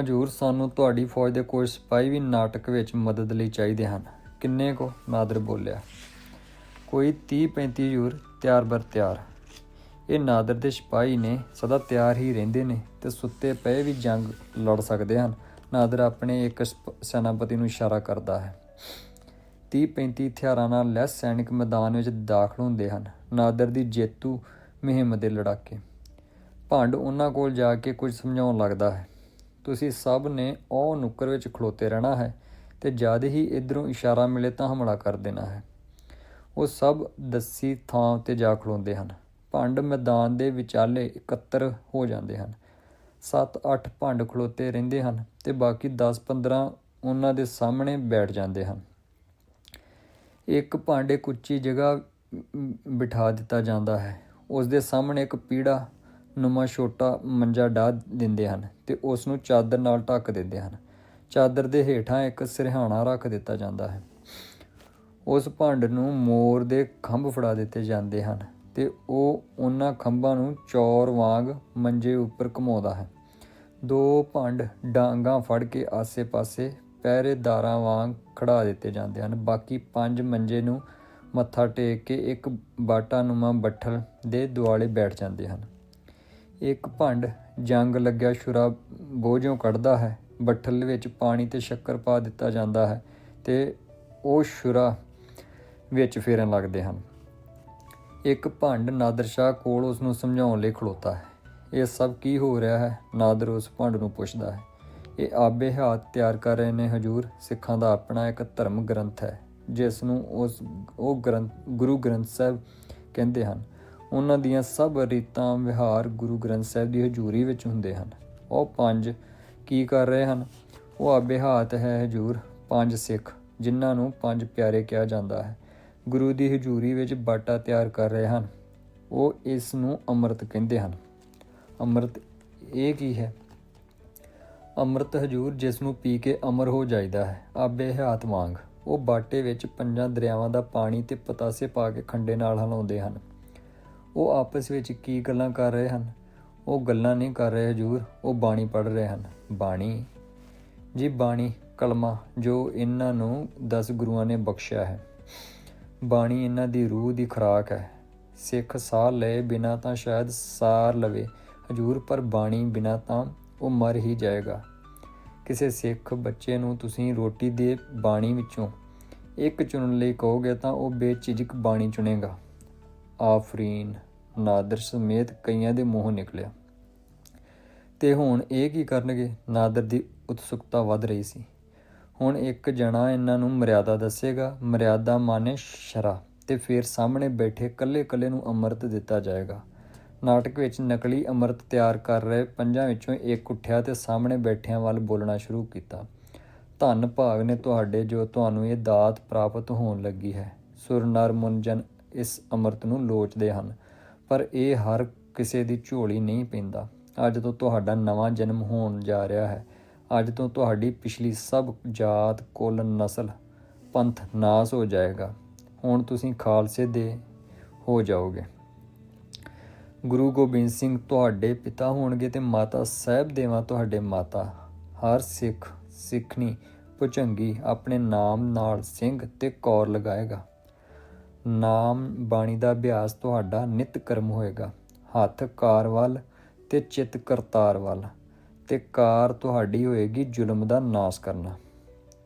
ਹਜੂਰ, ਸਾਨੂੰ ਤੁਹਾਡੀ ਫੌਜ ਦੇ ਕੋਈ ਸਿਪਾਹੀ ਵੀ ਨਾਟਕ ਵਿੱਚ ਮਦਦ ਲਈ ਚਾਹੀਦੇ ਹਨ। ਕਿੰਨੇ ਕੋ ਨਾਦਰ ਬੋਲਿਆ, ਕੋਈ 30 35 ਹਜੂਰ, ਤਿਆਰ ਬਰ ਤਿਆਰ। ਇਹ ਨਾਦਰ ਦੇ ਸਿਪਾਹੀ ਨੇ ਸਦਾ ਤਿਆਰ ਹੀ ਰਹਿੰਦੇ ਨੇ ਤੇ ਸੁੱਤੇ ਪਏ ਵੀ ਜੰਗ ਲੜ ਸਕਦੇ ਹਨ। ਨਾਦਰ ਆਪਣੇ ਇੱਕ ਸਪ- ਸੈਨਾਪਤੀ ਨੂੰ ਇਸ਼ਾਰਾ ਕਰਦਾ ਹੈ। 30 35 ਹਥਿਆਰਾਂ ਨਾਲ ਲੈਸ ਸੈਨਿਕ ਮੈਦਾਨ ਵਿੱਚ ਦਾਖਲ ਹੁੰਦੇ ਹਨ। ਨਾਦਰ ਦੀ ਜੇਤੂ ਮੁਹਿੰਮ ਦੇ ਲੜਾਕੇ। ਭੰਡ ਉਹਨਾਂ ਕੋਲ ਜਾ ਕੇ ਕੁਝ ਸਮਝਾਉਣ ਲੱਗਦਾ ਹੈ। ਤੁਸੀਂ ਸਭ ਨੇ ਉਹ ਨੁੱਕਰ ਵਿੱਚ ਖਲੋਤੇ ਰਹਿਣਾ ਹੈ ਤੇ ਜਦ ਹੀ ਇਧਰੋਂ ਇਸ਼ਾਰਾ ਮਿਲੇ ਤਾਂ ਹਮਲਾ ਕਰ ਦੇਣਾ ਹੈ। ਉਹ ਸਭ ਦੱਸੀ ਥਾਂ ਉੱਤੇ ਜਾ ਖਲੋਂਦੇ ਹਨ। ਭੰਡ ਮੈਦਾਨ ਦੇ ਵਿਚਾਲੇ ਇਕੱਤਰ ਹੋ ਜਾਂਦੇ ਹਨ। 7-8 ਭੰਡ ਖਲੋਤੇ ਰਹਿੰਦੇ ਹਨ ਤੇ ਬਾਕੀ 10-15 ਉਹਨਾਂ ਦੇ ਸਾਹਮਣੇ ਬੈਠ ਜਾਂਦੇ ਹਨ। ਇੱਕ ਭਾਂਡੇ ਕੁੱਚੀ ਜਗ੍ਹਾ ਬਿਠਾ ਦਿੱਤਾ ਜਾਂਦਾ ਹੈ। ਉਸ ਦੇ ਸਾਹਮਣੇ ਇੱਕ ਪੀੜਾ ਨੁਮਾ ਛੋਟਾ ਮੰਜਾ ਢਾ ਦਿੰਦੇ ਹਨ ਤੇ ਉਸ ਨੂੰ ਚਾਦਰ ਨਾਲ ਢੱਕ ਦਿੰਦੇ ਹਨ। ਚਾਦਰ ਦੇ ਹੇਠਾਂ ਇੱਕ ਸਿਰਹਾਣਾ ਰੱਖ ਦਿੱਤਾ ਜਾਂਦਾ ਹੈ। ਉਸ ਭੰਡ ਨੂੰ ਮੋਰ ਦੇ ਖੰਭ ਫੜਾ ਦਿੱਤੇ ਜਾਂਦੇ ਹਨ ਤੇ ਉਹ ਉਹਨਾਂ ਖੰਭਾਂ ਨੂੰ ਚੌਰ ਵਾਂਗ ਮੰਜੇ ਉੱਪਰ ਘੁਮਾਉਂਦਾ ਹੈ। ਦੋ ਭੰਡ ਡਾਂਗਾ ਫੜ ਕੇ ਆਸੇ-ਪਾਸੇ ਪਹਿਰੇਦਾਰਾਂ ਵਾਂਗ ਖੜਾ ਦਿੱਤੇ ਜਾਂਦੇ ਹਨ। ਬਾਕੀ ਪੰਜ ਮੰਜੇ ਨੂੰ ਮੱਥਾ ਟੇਕ ਕੇ ਇੱਕ ਬਾਟਾ ਨੂਮਾ ਬੱਠਲ ਦੇ ਦੁਆਲੇ ਬੈਠ ਜਾਂਦੇ ਹਨ। ਇੱਕ ਭੰਡ ਜੰਗ ਲੱਗਿਆ ਸ਼ੁਰਾ ਬੋਝੋਂ ਕੱਢਦਾ ਹੈ। ਬੱਠਲ ਵਿੱਚ ਪਾਣੀ ਤੇ ਸ਼ੱਕਰ ਪਾ ਦਿੱਤਾ ਜਾਂਦਾ ਹੈ ਤੇ ਉਹ ਸ਼ੁਰਾ ਵਿੱਚ ਫੇਰਨ ਲੱਗਦੇ ਹਨ। ਇੱਕ ਭੰਡ ਨਾਦਰ ਸ਼ਾਹ ਕੋਲ ਉਸ ਨੂੰ ਸਮਝਾਉਣ ਲਈ ਖਲੋਤਾ ਹੈ। ਇਹ ਸਭ ਕੀ ਹੋ ਰਿਹਾ ਹੈ? ਨਾਦਰ ਉਸ ਭੰਡ ਨੂੰ ਪੁੱਛਦਾ ਹੈ। ਇਹ ਆਬੇ ਹਾਤ ਤਿਆਰ ਕਰ ਰਹੇ ਨੇ ਹਜੂਰ। ਸਿੱਖਾਂ ਦਾ ਆਪਣਾ ਇੱਕ ਧਰਮ ਗ੍ਰੰਥ ਹੈ ਜਿਸ ਨੂੰ ਉਸ, ਉਹ ਗ੍ਰੰਥ, ਗੁਰੂ ਗ੍ਰੰਥ ਸਾਹਿਬ ਕਹਿੰਦੇ ਹਨ। ਉਹਨਾਂ ਦੀਆਂ ਸਭ ਰੀਤਾਂ ਵਿਹਾਰ ਗੁਰੂ ਗ੍ਰੰਥ ਸਾਹਿਬ ਦੀ ਹਜ਼ੂਰੀ ਵਿੱਚ ਹੁੰਦੇ ਹਨ। ਉਹ ਪੰਜ ਕੀ ਕਰ ਰਹੇ ਹਨ? ਉਹ ਆਬੇ ਹਾਤ ਹੈ ਹਜੂਰ, ਪੰਜ ਸਿੱਖ, ਜਿਨ੍ਹਾਂ ਨੂੰ ਪੰਜ ਪਿਆਰੇ ਕਿਹਾ ਜਾਂਦਾ ਹੈ। ਗੁਰੂ ਦੀ ਹਜ਼ੂਰੀ ਵਿੱਚ ਬਾਟਾ ਤਿਆਰ ਕਰ ਰਹੇ ਹਨ। ਉਹ ਇਸ ਨੂੰ ਅੰਮ੍ਰਿਤ ਕਹਿੰਦੇ ਹਨ। ਅੰਮ੍ਰਿਤ ਇਹ ਕੀ ਹੈ? ਅੰਮ੍ਰਿਤ ਹਜੂਰ ਜਿਸ ਨੂੰ ਪੀ ਕੇ ਅਮਰ ਹੋ ਜਾਈਦਾ ਹੈ। ਆਬੇ ਹਯਾਤ ਵਾਂਗ, ਉਹ ਬਾਟੇ ਵਿੱਚ ਪੰਜਾਂ ਦਰਿਆਵਾਂ ਦਾ ਪਾਣੀ ਤੇ ਪਤਾਸੇ ਪਾ ਕੇ ਖੰਡੇ ਨਾਲ ਹਲਾਉਂਦੇ ਹਨ। ਉਹ ਆਪਸ ਵਿੱਚ ਕੀ ਗੱਲਾਂ ਕਰ ਰਹੇ ਹਨ? ਉਹ ਗੱਲਾਂ ਨਹੀਂ ਕਰ ਰਹੇ ਹਜੂਰ, ਉਹ ਬਾਣੀ ਪੜ੍ਹ ਰਹੇ ਹਨ। ਬਾਣੀ? ਜੀ ਬਾਣੀ, ਕਲਮਾ, ਜੋ ਇਹਨਾਂ ਨੂੰ 10 ਗੁਰੂਆਂ ਨੇ ਬਖਸ਼ਿਆ ਹੈ। ਬਾਣੀ ਇਹਨਾਂ ਦੀ ਰੂਹ ਦੀ ਖੁਰਾਕ ਹੈ। ਸਿੱਖ ਸਾਹ ਲਏ ਬਿਨਾ ਤਾਂ ਸ਼ਾਇਦ ਸਾਰ ਲਵੇ। ਹਜੂਰ, ਪਰ ਬਾਣੀ ਬਿਨਾ ਤਾਂ ਉਹ ਮਰ ਹੀ ਜਾਏਗਾ। ਕਿਸੇ ਸਿੱਖ ਬੱਚੇ ਨੂੰ ਤੁਸੀਂ ਰੋਟੀ ਦੇ ਬਾਣੀ ਵਿੱਚੋਂ ਇੱਕ ਚੁਣਨ ਲਈ ਕਹੋਗੇ ਤਾਂ ਉਹ ਬੇਚਿਜਕ ਬਾਣੀ ਚੁਣੇਗਾ। ਆਫਰੀਨ, ਨਾਦਰ ਸਮੇਤ ਕਈਆਂ ਦੇ ਮੂੰਹੋਂ ਨਿਕਲਿਆ। ਤੇ ਹੁਣ ਇਹ ਕੀ ਕਰਨਗੇ? ਨਾਦਰ ਦੀ ਉਤਸੁਕਤਾ ਵੱਧ ਰਹੀ ਸੀ। ਹੁਣ ਇੱਕ ਜਣਾ ਇਹਨਾਂ ਨੂੰ ਮਰਿਆਦਾ ਦੱਸੇਗਾ। ਮਰਿਆਦਾ ਮਾਨੇ ਸ਼ਰਾ ਤੇ ਫਿਰ ਸਾਹਮਣੇ ਬੈਠੇ ਕੱਲੇ-ਕੱਲੇ ਨੂੰ ਅੰਮ੍ਰਿਤ ਦਿੱਤਾ ਜਾਏਗਾ। ਨਾਟਕ ਵਿੱਚ ਨਕਲੀ ਅੰਮ੍ਰਿਤ ਤਿਆਰ ਕਰ ਰਹੇ ਪੰਜਾਂ ਵਿੱਚੋਂ ਇੱਕ ਉੱਠਿਆ ਤੇ ਸਾਹਮਣੇ ਬੈਠਿਆਂ ਵੱਲ ਬੋਲਣਾ ਸ਼ੁਰੂ ਕੀਤਾ। ਧੰਨ ਭਾਗ ਨੇ ਤੁਹਾਡੇ ਜੋ ਤੁਹਾਨੂੰ ਇਹ ਦਾਤ ਪ੍ਰਾਪਤ ਹੋਣ ਲੱਗੀ ਹੈ। ਸੁਰ ਨਰ ਮੁੰਜਨ ਇਸ ਅੰਮ੍ਰਿਤ ਨੂੰ ਲੋਚਦੇ ਹਨ, ਪਰ ਇਹ ਹਰ ਕਿਸੇ ਦੀ ਝੋਲੀ ਨਹੀਂ ਪੈਂਦਾ। ਅੱਜ ਤੋਂ ਤੁਹਾਡਾ ਨਵਾਂ ਜਨਮ ਹੋਣ ਜਾ ਰਿਹਾ ਹੈ। ਅੱਜ ਤੋਂ ਤੁਹਾਡੀ ਪਿਛਲੀ ਸਭ ਜਾਤ ਕੁੱਲ ਨਸਲ ਪੰਥ ਨਾਸ ਹੋ ਜਾਏਗਾ। ਹੁਣ ਤੁਸੀਂ ਖਾਲਸੇ ਦੇ ਹੋ ਜਾਓਗੇ। ਗੁਰੂ ਗੋਬਿੰਦ ਸਿੰਘ ਤੁਹਾਡੇ ਪਿਤਾ ਹੋਣਗੇ ਤੇ ਮਾਤਾ ਸਾਹਿਬ ਦੇਵਾ ਤੁਹਾਡੇ ਮਾਤਾ। ਹਰ ਸਿੱਖ, ਸਿੱਖਣੀ ਭੁਜੰਗੀ ਆਪਣੇ ਨਾਮ ਨਾਲ ਸਿੰਘ ਤੇ ਕੌਰ ਲਗਾਏਗਾ। ਨਾਮ ਬਾਣੀ ਦਾ ਅਭਿਆਸ ਤੁਹਾਡਾ ਨਿਤ ਕਰਮ ਹੋਏਗਾ। ਹੱਥ ਕਾਰ ਵੱਲ ਤੇ ਚਿੱਤ ਕਰਤਾਰ ਵੱਲ ਤੇ ਕਾਰ ਤੁਹਾਡੀ ਹੋਏਗੀ ਜ਼ੁਲਮ ਦਾ ਨਾਸ ਕਰਨਾ।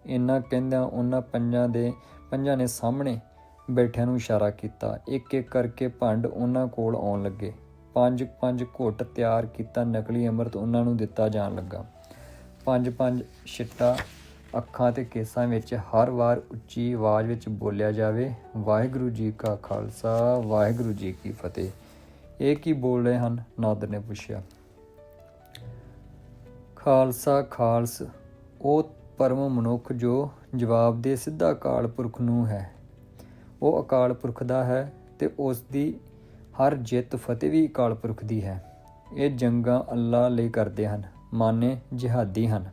ਇਹਨਾਂ ਕਹਿੰਦਿਆਂ ਉਹਨਾਂ ਪੰਜਾਂ ਦੇ, ਪੰਜਾਂ ਨੇ ਸਾਹਮਣੇ ਬੈਠਿਆਂ ਨੂੰ ਇਸ਼ਾਰਾ ਕੀਤਾ। ਇੱਕ ਇੱਕ ਕਰਕੇ ਭੰਡ ਉਹਨਾਂ ਕੋਲ ਆਉਣ ਲੱਗੇ। ਪੰਜ ਪੰਜ ਘੁੱਟ ਤਿਆਰ ਕੀਤਾ ਨਕਲੀ ਅੰਮ੍ਰਿਤ ਉਹਨਾਂ ਨੂੰ ਦਿੱਤਾ ਜਾਣ ਲੱਗਾ। ਪੰਜ ਪੰਜ ਛਿੱਟਾ ਅੱਖਾਂ ਤੇ ਕੇਸਾਂ ਵਿੱਚ ਹਰ ਵਾਰ ਉੱਚੀ ਆਵਾਜ਼ ਵਿੱਚ ਬੋਲਿਆ ਜਾਵੇ, ਵਾਹਿਗੁਰੂ ਜੀ ਕਾ ਖਾਲਸਾ, ਵਾਹਿਗੁਰੂ ਜੀ ਕੀ ਫਤਿਹ। ਇਹ ਕੀ ਬੋਲ ਰਹੇ ਹਨ? ਨਾਦਰ ਨੇ ਪੁੱਛਿਆ। ਖਾਲਸਾ, ਖਾਲਸ, ਉਹ ਪਰਮ ਮਨੁੱਖ ਜੋ ਜਵਾਬ ਦੇ ਸਿੱਧਾ ਕਾਲ ਪੁਰਖ ਨੂੰ ਹੈ। ਉਹ ਅਕਾਲ ਪੁਰਖ ਦਾ ਹੈ ਤੇ ਉਸ ਦੀ ਹਰ ਜਿੱਤ ਫਤਿਹ ਵੀ ਅਕਾਲ ਪੁਰਖ ਦੀ ਹੈ। ਇਹ ਜੰਗਾਂ ਅੱਲਾ ਲਈ ਕਰਦੇ ਹਨ, ਮਾਨੇ ਜਿਹਾਦੀ ਹਨ।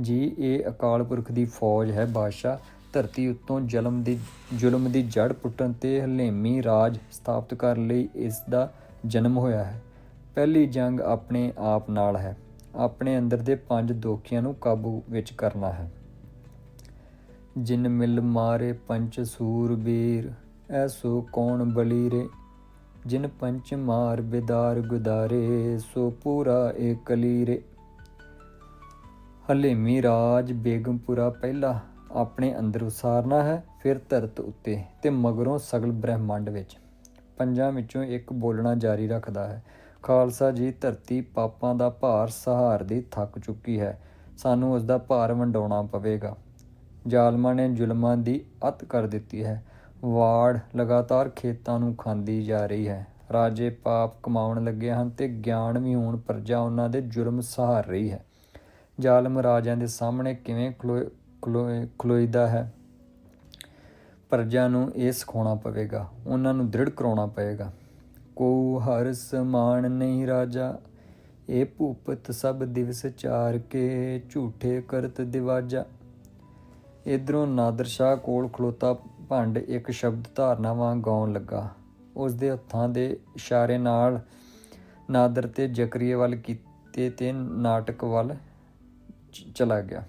ਜੀ, ਇਹ ਅਕਾਲ ਪੁਰਖ ਦੀ ਫੌਜ ਹੈ, ਬਾਦਸ਼ਾਹ ਧਰਤੀ ਉੱਤੋਂ ਜ਼ਲਮ ਦੀ, ਜ਼ੁਲਮ ਦੀ ਜੜ ਪੁੱਟਣ ਤੇ ਹਲੇਮੀ ਰਾਜ ਸਥਾਪਿਤ ਕਰਨ ਲਈ ਇਸ ਦਾ ਜਨਮ ਹੋਇਆ ਹੈ। ਪਹਿਲੀ ਜੰਗ ਆਪਣੇ ਆਪ ਨਾਲ ਹੈ। ਆਪਣੇ ਅੰਦਰ ਦੇ ਪੰਜ ਦੋਖੀਆਂ ਨੂੰ ਕਾਬੂ ਵਿੱਚ ਕਰਨਾ ਹੈ। ਜਿਨ ਮਿਲ ਮਾਰੇ ਪੰਚ ਸੂਰਬੀਰ ਐਸੋ ਕੌਣ ਬਲੀਰੇ? ਜਿਨ ਪੰਚ ਮਾਰ ਬਿਦਾਰ ਗੁਦਾਰੇ, ਸੋ ਪੂਰਾ ਏ ਕਲੀਰੇ ਹਲੇਮੀ ਰਾਜ ਬੇਗਮਪੁਰਾ ਪਹਿਲਾ, ਆਪਣੇ ਅੰਦਰ ਉਸਾਰਨਾ ਹੈ, ਫਿਰ ਧਰਤ ਉੱਤੇ ਤੇ ਮਗਰੋਂ ਸਗਲ ਬ੍ਰਹਿਮੰਡ ਵਿੱਚ। ਪੰਜਾਂ ਵਿੱਚੋਂ ਇੱਕ ਬੋਲਣਾ ਜਾਰੀ ਰੱਖਦਾ ਹੈ, ਖਾਲਸਾ ਜੀ ਧਰਤੀ ਪਾਪਾਂ ਦਾ ਭਾਰ ਸਹਾਰ ਦੀ ਥੱਕ ਚੁੱਕੀ ਹੈ, ਸਾਨੂੰ ਉਸ ਦਾ ਭਾਰ ਵੰਡਾਉਣਾ ਪਵੇਗਾ। ਜ਼ਾਲਮਾਂ ਨੇ ਜ਼ੁਲਮਾਂ ਦੀ ਅਤ ਕਰ ਦਿੱਤੀ ਹੈ। ਵਾੜ ਲਗਾਤਾਰ ਖੇਤਾਂ ਨੂੰ ਖਾਂਦੀ ਜਾ ਰਹੀ ਹੈ। ਰਾਜੇ ਪਾਪ ਕਮਾਉਣ ਲੱਗੇ ਹਨ ਤੇ ਗਿਆਨ ਵੀ ਹੋਣ ਪ੍ਰਜਾ ਉਹਨਾਂ ਦੇ ਜ਼ੁਲਮ ਸਹਾਰ ਰਹੀ ਹੈ। ਜ਼ਾਲਮ ਰਾਜਿਆਂ ਦੇ ਸਾਹਮਣੇ ਕਿਵੇਂ ਖਲੋ- ਖਲੋ- ਖਲੋਈਦਾ ਹੈ ਪ੍ਰਜਾ ਨੂੰ ਇਹ ਸਿਖਾਉਣਾ ਪਵੇਗਾ, ਉਹਨਾਂ ਨੂੰ ਦ੍ਰਿੜ ਕਰਾਉਣਾ ਪਵੇਗਾ। ਕੋ ਹਰ ਸਮਾਨ ਨਹੀਂ ਰਾਜਾ, ਇਹ ਭੂਪਤ ਸਭ ਦਿਵਸ ਚਾਰ ਕੇ ਝੂਠੇ ਕਰਤ ਦਿਵਾਜਾ। ਇਧਰੋਂ ਨਾਦਰ ਸ਼ਾਹ ਕੋਲ ਖਲੋਤਾ ਭੰਡ ਇੱਕ ਸ਼ਬਦ ਧਾਰਨਾ ਵਾਂਗ ਗਾਉਣ ਲੱਗਾ। ਉਸ ਦੇ ਹੱਥਾਂ ਦੇ ਇਸ਼ਾਰੇ ਨਾਲ ਨਾਦਰ ਤੇ ਜ਼ਕਰੀਆ ਵੱਲ ਕੀਤੇ ਤੇ ਨਾਟਕ ਵੱਲ ਚਲਾ ਗਿਆ।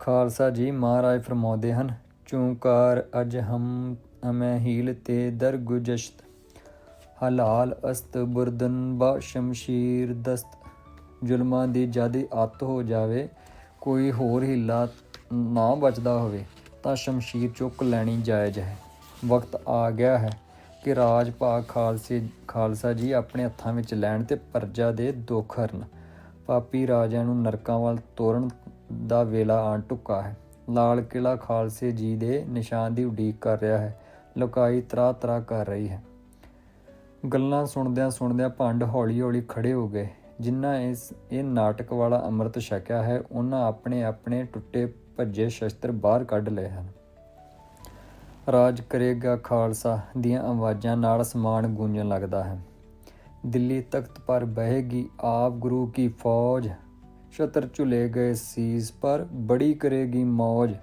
ਖਾਲਸਾ ਜੀ ਮਹਾਰਾਜ ਫਰਮਾਉਂਦੇ ਹਨ, ਚੂੰਕਾਰ ਅਜ ਹਮ ਹਮੇ ਹੀਲ ਤੇ ਦਰਗੁਜਸ਼ਤ ਹਲਾਲ ਅਸਤ ਬੁਰਦਨ ਬਾ ਸ਼ਮਸ਼ੀਰ ਦਸਤ। ਜ਼ੁਲਮਾਂ ਦੀ ਜਦ ਅੱਤ ਹੋ ਜਾਵੇ, ਕੋਈ ਹੋਰ ਹਿੱਲਾ ਨਾ ਬਚਦਾ ਹੋਵੇ, ਤਾਂ ਸ਼ਮਸ਼ੀਰ ਚੁੱਕ ਲੈਣੀ ਜਾਇਜ਼ ਹੈ। ਵਕਤ ਆ ਗਿਆ ਹੈ ਕਿ ਰਾਜ ਭਾਗ ਖਾਲਸੇ, ਖਾਲਸਾ ਜੀ ਆਪਣੇ ਹੱਥਾਂ ਵਿੱਚ ਲੈਣ ਤੇ ਪਰਜਾ ਦੇ ਦੁੱਖ ਹਰਨ। ਪਾਪੀ ਰਾਜਿਆਂ ਨੂੰ ਨਰਕਾਂ ਵੱਲ ਤੋਰਨ ਦਾ ਵੇਲਾ ਆਣ ਟੁੱਕਾ ਹੈ। ਲਾਲ ਕਿਲਾ ਖਾਲਸੇ ਜੀ ਦੇ ਨਿਸ਼ਾਨ ਦੀ ਉਡੀਕ ਕਰ ਰਿਹਾ ਹੈ। ਲੁਕਾਈ ਤਰਾ ਤਰਾ ਕਰ ਰਹੀ ਹੈ। ਗੱਲਾਂ ਸੁਣਦਿਆਂ ਸੁਣਦਿਆਂ ਭੰਡ ਹੌਲੀ-ਹੌਲੀ ਖੜੇ ਹੋ ਗਏ। ਜਿਨ੍ਹਾਂ ਇਸ, ਇਹ ਨਾਟਕ ਵਾਲਾ ਅੰਮ੍ਰਿਤ ਛਕਿਆ ਹੈ, ਉਹਨਾਂ ਆਪਣੇ ਆਪਣੇ ਟੁੱਟੇ ਭੱਜੇ ਸ਼ਸਤਰ ਬਾਹਰ ਕੱਢ ਲਏ ਹਨ। ਰਾਜ ਕਰੇਗਾ ਖਾਲਸਾ ਦੀਆਂ ਆਵਾਜ਼ਾਂ ਨਾਲ ਸਮਾਨ ਗੂੰਜਣ ਲੱਗਦਾ ਹੈ। ਦਿੱਲੀ ਤਖਤ ਪਰ ਬਹੇਗੀ ਆਪ ਗੁਰੂ ਕੀ ਫੌਜ। ਛਤਰ ਝੁਲੇ ਗਏ ਸੀਸ ਪਰ ਬੜੀ ਕਰੇਗੀ ਮੌਜ।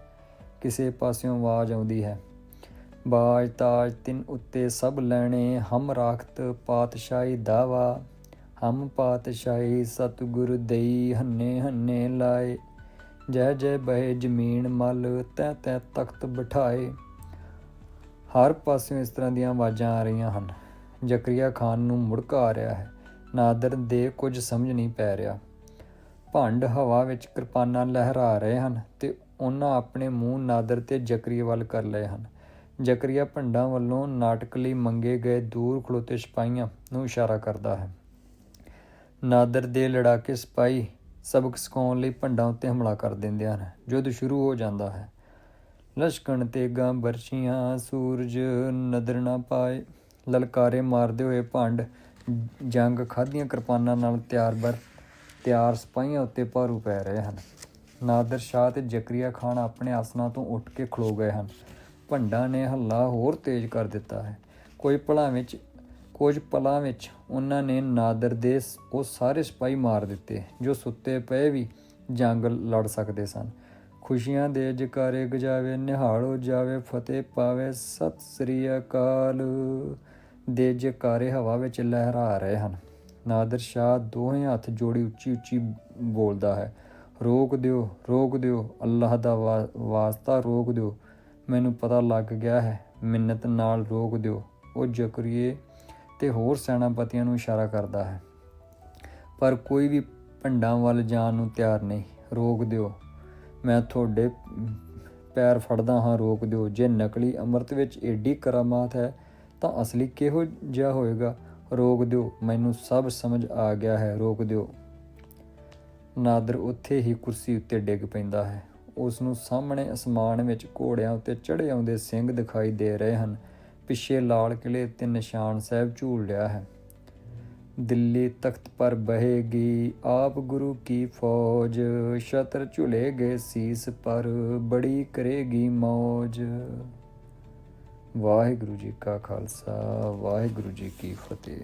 ਕਿਸੇ ਪਾਸਿਓਂ ਆਵਾਜ਼ ਆਉਂਦੀ ਹੈ, ਬਾਜ ਤਾਜ ਤਿੰਨ ਉੱਤੇ ਸਭ ਲੈਣੇ, ਹਮ ਰਾਖਤ ਪਾਤਸ਼ਾਹੀ ਦਾਵਾ। ਹਮ ਪਾਤਸ਼ਾਹੀ ਸਤਿਗੁਰ ਦਈ ਹੰਨੇ ਹੰਨੇ ਲਾਏ। ਜੈ ਜੈ ਬਹਿ ਜ਼ਮੀਨ ਮਲ, ਤੈ ਤੈ ਤਖਤ ਬਿਠਾਏ। ਹਰ ਪਾਸਿਓਂ ਇਸ ਤਰ੍ਹਾਂ ਦੀਆਂ ਆਵਾਜ਼ਾਂ ਆ ਰਹੀਆਂ ਹਨ। ਜ਼ਕਰੀਆ ਖਾਨ ਨੂੰ ਮੁੜਕਾ ਆ ਰਿਹਾ ਹੈ। ਨਾਦਰ ਦੇ ਕੁਝ ਸਮਝ ਨਹੀਂ ਪੈ ਰਿਹਾ। ਭੰਡ ਹਵਾ ਵਿੱਚ ਕਿਰਪਾਨਾਂ ਲਹਿਰਾ ਰਹੇ ਹਨ ਤੇ ਉਹਨਾਂ ਆਪਣੇ ਮੂੰਹ ਨਾਦਰ ਤੇ ਜ਼ਕਰੀਆ ਵੱਲ ਕਰ ਲਏ ਹਨ। ਜ਼ਕਰੀਆ ਭੰਡਾਂ ਵੱਲੋਂ ਨਾਟਕ ਲਈ ਮੰਗੇ ਗਏ ਦੂਰ ਖਲੋਤੇ ਸਿਪਾਹੀਆਂ ਨੂੰ ਇਸ਼ਾਰਾ ਕਰਦਾ ਹੈ। ਨਾਦਰ ਦੇ ਲੜਾਕੇ ਸਿਪਾਹੀ ਸਬਕ ਸਿਖਾਉਣ ਲਈ ਭੰਡਾਂ ਉੱਤੇ ਹਮਲਾ ਕਰ ਦਿੰਦੇ ਹਨ। ਯੁੱਧ ਸ਼ੁਰੂ ਹੋ ਜਾਂਦਾ ਹੈ। ਲਸ਼ਕਣ ਤੇ ਗਾਂ ਬਰਸ਼ੀਆਂ ਸੂਰਜ ਨਦਰ ਨਾ ਪਾਏ। ਲਲਕਾਰੇ ਮਾਰਦੇ ਹੋਏ ਭੰਡ ਜੰਗ ਖਾਦੀਆਂ ਕਿਰਪਾਨਾਂ ਨਾਲ ਤਿਆਰ ਬਰ ਤਿਆਰ ਸਿਪਾਹੀਆਂ ਉੱਤੇ ਭਾਰੂ ਪੈ ਰਹੇ ਹਨ। ਨਾਦਰ ਸ਼ਾਹ ਤੇ ਜ਼ਕਰੀਆ ਖਾਨ ਆਪਣੇ ਆਸਨਾਂ ਤੋਂ ਉੱਠ ਕੇ ਖਲੋ ਗਏ ਹਨ। ਭੰਡਾਂ ਨੇ ਹੱਲਾ ਹੋਰ ਤੇਜ਼ ਕਰ ਦਿੱਤਾ ਹੈ। ਕੋਈ ਭਲਾ ਵਿੱਚ ਕੁਝ ਪਲਾਂ ਵਿੱਚ ਉਹਨਾਂ ਨੇ ਨਾਦਰ ਦੇ ਉਹ ਸਾਰੇ ਸਿਪਾਹੀ ਮਾਰ ਦਿੱਤੇ, ਜੋ ਸੁੱਤੇ ਪਏ ਵੀ ਜੰਗ ਲੜ ਸਕਦੇ ਸਨ। ਖੁਸ਼ੀਆਂ ਦੇ ਜਕਾਰੇ ਗਜਾਵੇ, ਨਿਹਾਲ ਹੋ ਜਾਵੇ, ਫਤਿਹ ਪਾਵੇ, ਸਤਿ ਸ੍ਰੀ ਅਕਾਲ ਦੇ ਜਕਾਰੇ ਹਵਾ ਵਿੱਚ ਲਹਿਰਾ ਰਹੇ ਹਨ। ਨਾਦਰ ਸ਼ਾਹ ਦੋਹੇ ਹੱਥ ਜੋੜੀ ਉੱਚੀ ਉੱਚੀ ਬੋਲਦਾ ਹੈ, ਰੋਕ ਦਿਓ ਰੋਕ ਦਿਓ, ਅੱਲਾਹ ਦਾ ਵਾ- ਵਾਸਤਾ ਰੋਕ ਦਿਓ। ਮੈਨੂੰ ਪਤਾ ਲੱਗ ਗਿਆ ਹੈ, ਮਿੰਨਤ ਨਾਲ ਰੋਕ ਦਿਓ। ਉਹ ਜ਼ਕਰੀਏ ਤੇ ਹੋਰ ਸੈਨਾਪਤੀਆਂ ਨੂੰ ਇਸ਼ਾਰਾ ਕਰਦਾ ਹੈ। ਪਰ ਕੋਈ ਵੀ ਭੰਡਾਂ ਵੱਲ ਜਾਣ ਨੂੰ ਤਿਆਰ ਨਹੀਂ। ਰੋਕ ਦਿਓ। ਮੈਂ ਤੁਹਾਡੇ ਪੈਰ ਫੜਦਾ ਹਾਂ, ਰੋਕ ਦਿਓ। ਜੇ ਨਕਲੀ ਅੰਮ੍ਰਿਤ ਵਿੱਚ ਏਡੀ ਕਰਾਮਾਤ ਹੈ, ਤਾਂ ਅਸਲੀ ਕਿਹੋ ਜਿਹਾ ਹੋਏਗਾ? ਰੋਕ ਦਿਓ। ਮੈਨੂੰ ਸਭ ਸਮਝ ਆ ਗਿਆ ਹੈ। ਰੋਕ ਦਿਓ। ਨਾਦਰ ਉੱਥੇ ਹੀ ਕੁਰਸੀ ਉੱਤੇ ਡਿੱਗ ਪੈਂਦਾ ਹੈ। ਉਸ ਨੂੰ ਸਾਹਮਣੇ ਅਸਮਾਨ ਵਿੱਚ ਘੋੜਿਆਂ ਉੱਤੇ ਚੜ੍ਹੇ ਆਉਂਦੇ ਸਿੰਘ ਦਿਖਾਈ ਦੇ ਰਹੇ ਹਨ। ਪਿੱਛੇ ਲਾਲ ਕਿਲੇ ਤੇ ਨਿਸ਼ਾਨ ਸਾਹਿਬ ਝੂਲ ਰਿਹਾ ਹੈ। ਦਿੱਲੀ ਤਖਤ ਪਰ ਬਹੇਗੀ ਆਪ ਗੁਰੂ ਕੀ ਫੌਜ। ਸ਼ਤਰ ਝੁਲੇ ਗਏ ਸੀਸ ਪਰ ਬੜੀ ਕਰੇਗੀ ਮੌਜ। ਵਾਹਿਗੁਰੂ ਜੀ ਕਾ ਖਾਲਸਾ, ਵਾਹਿਗੁਰੂ ਜੀ ਕੀ ਫਤਿਹ।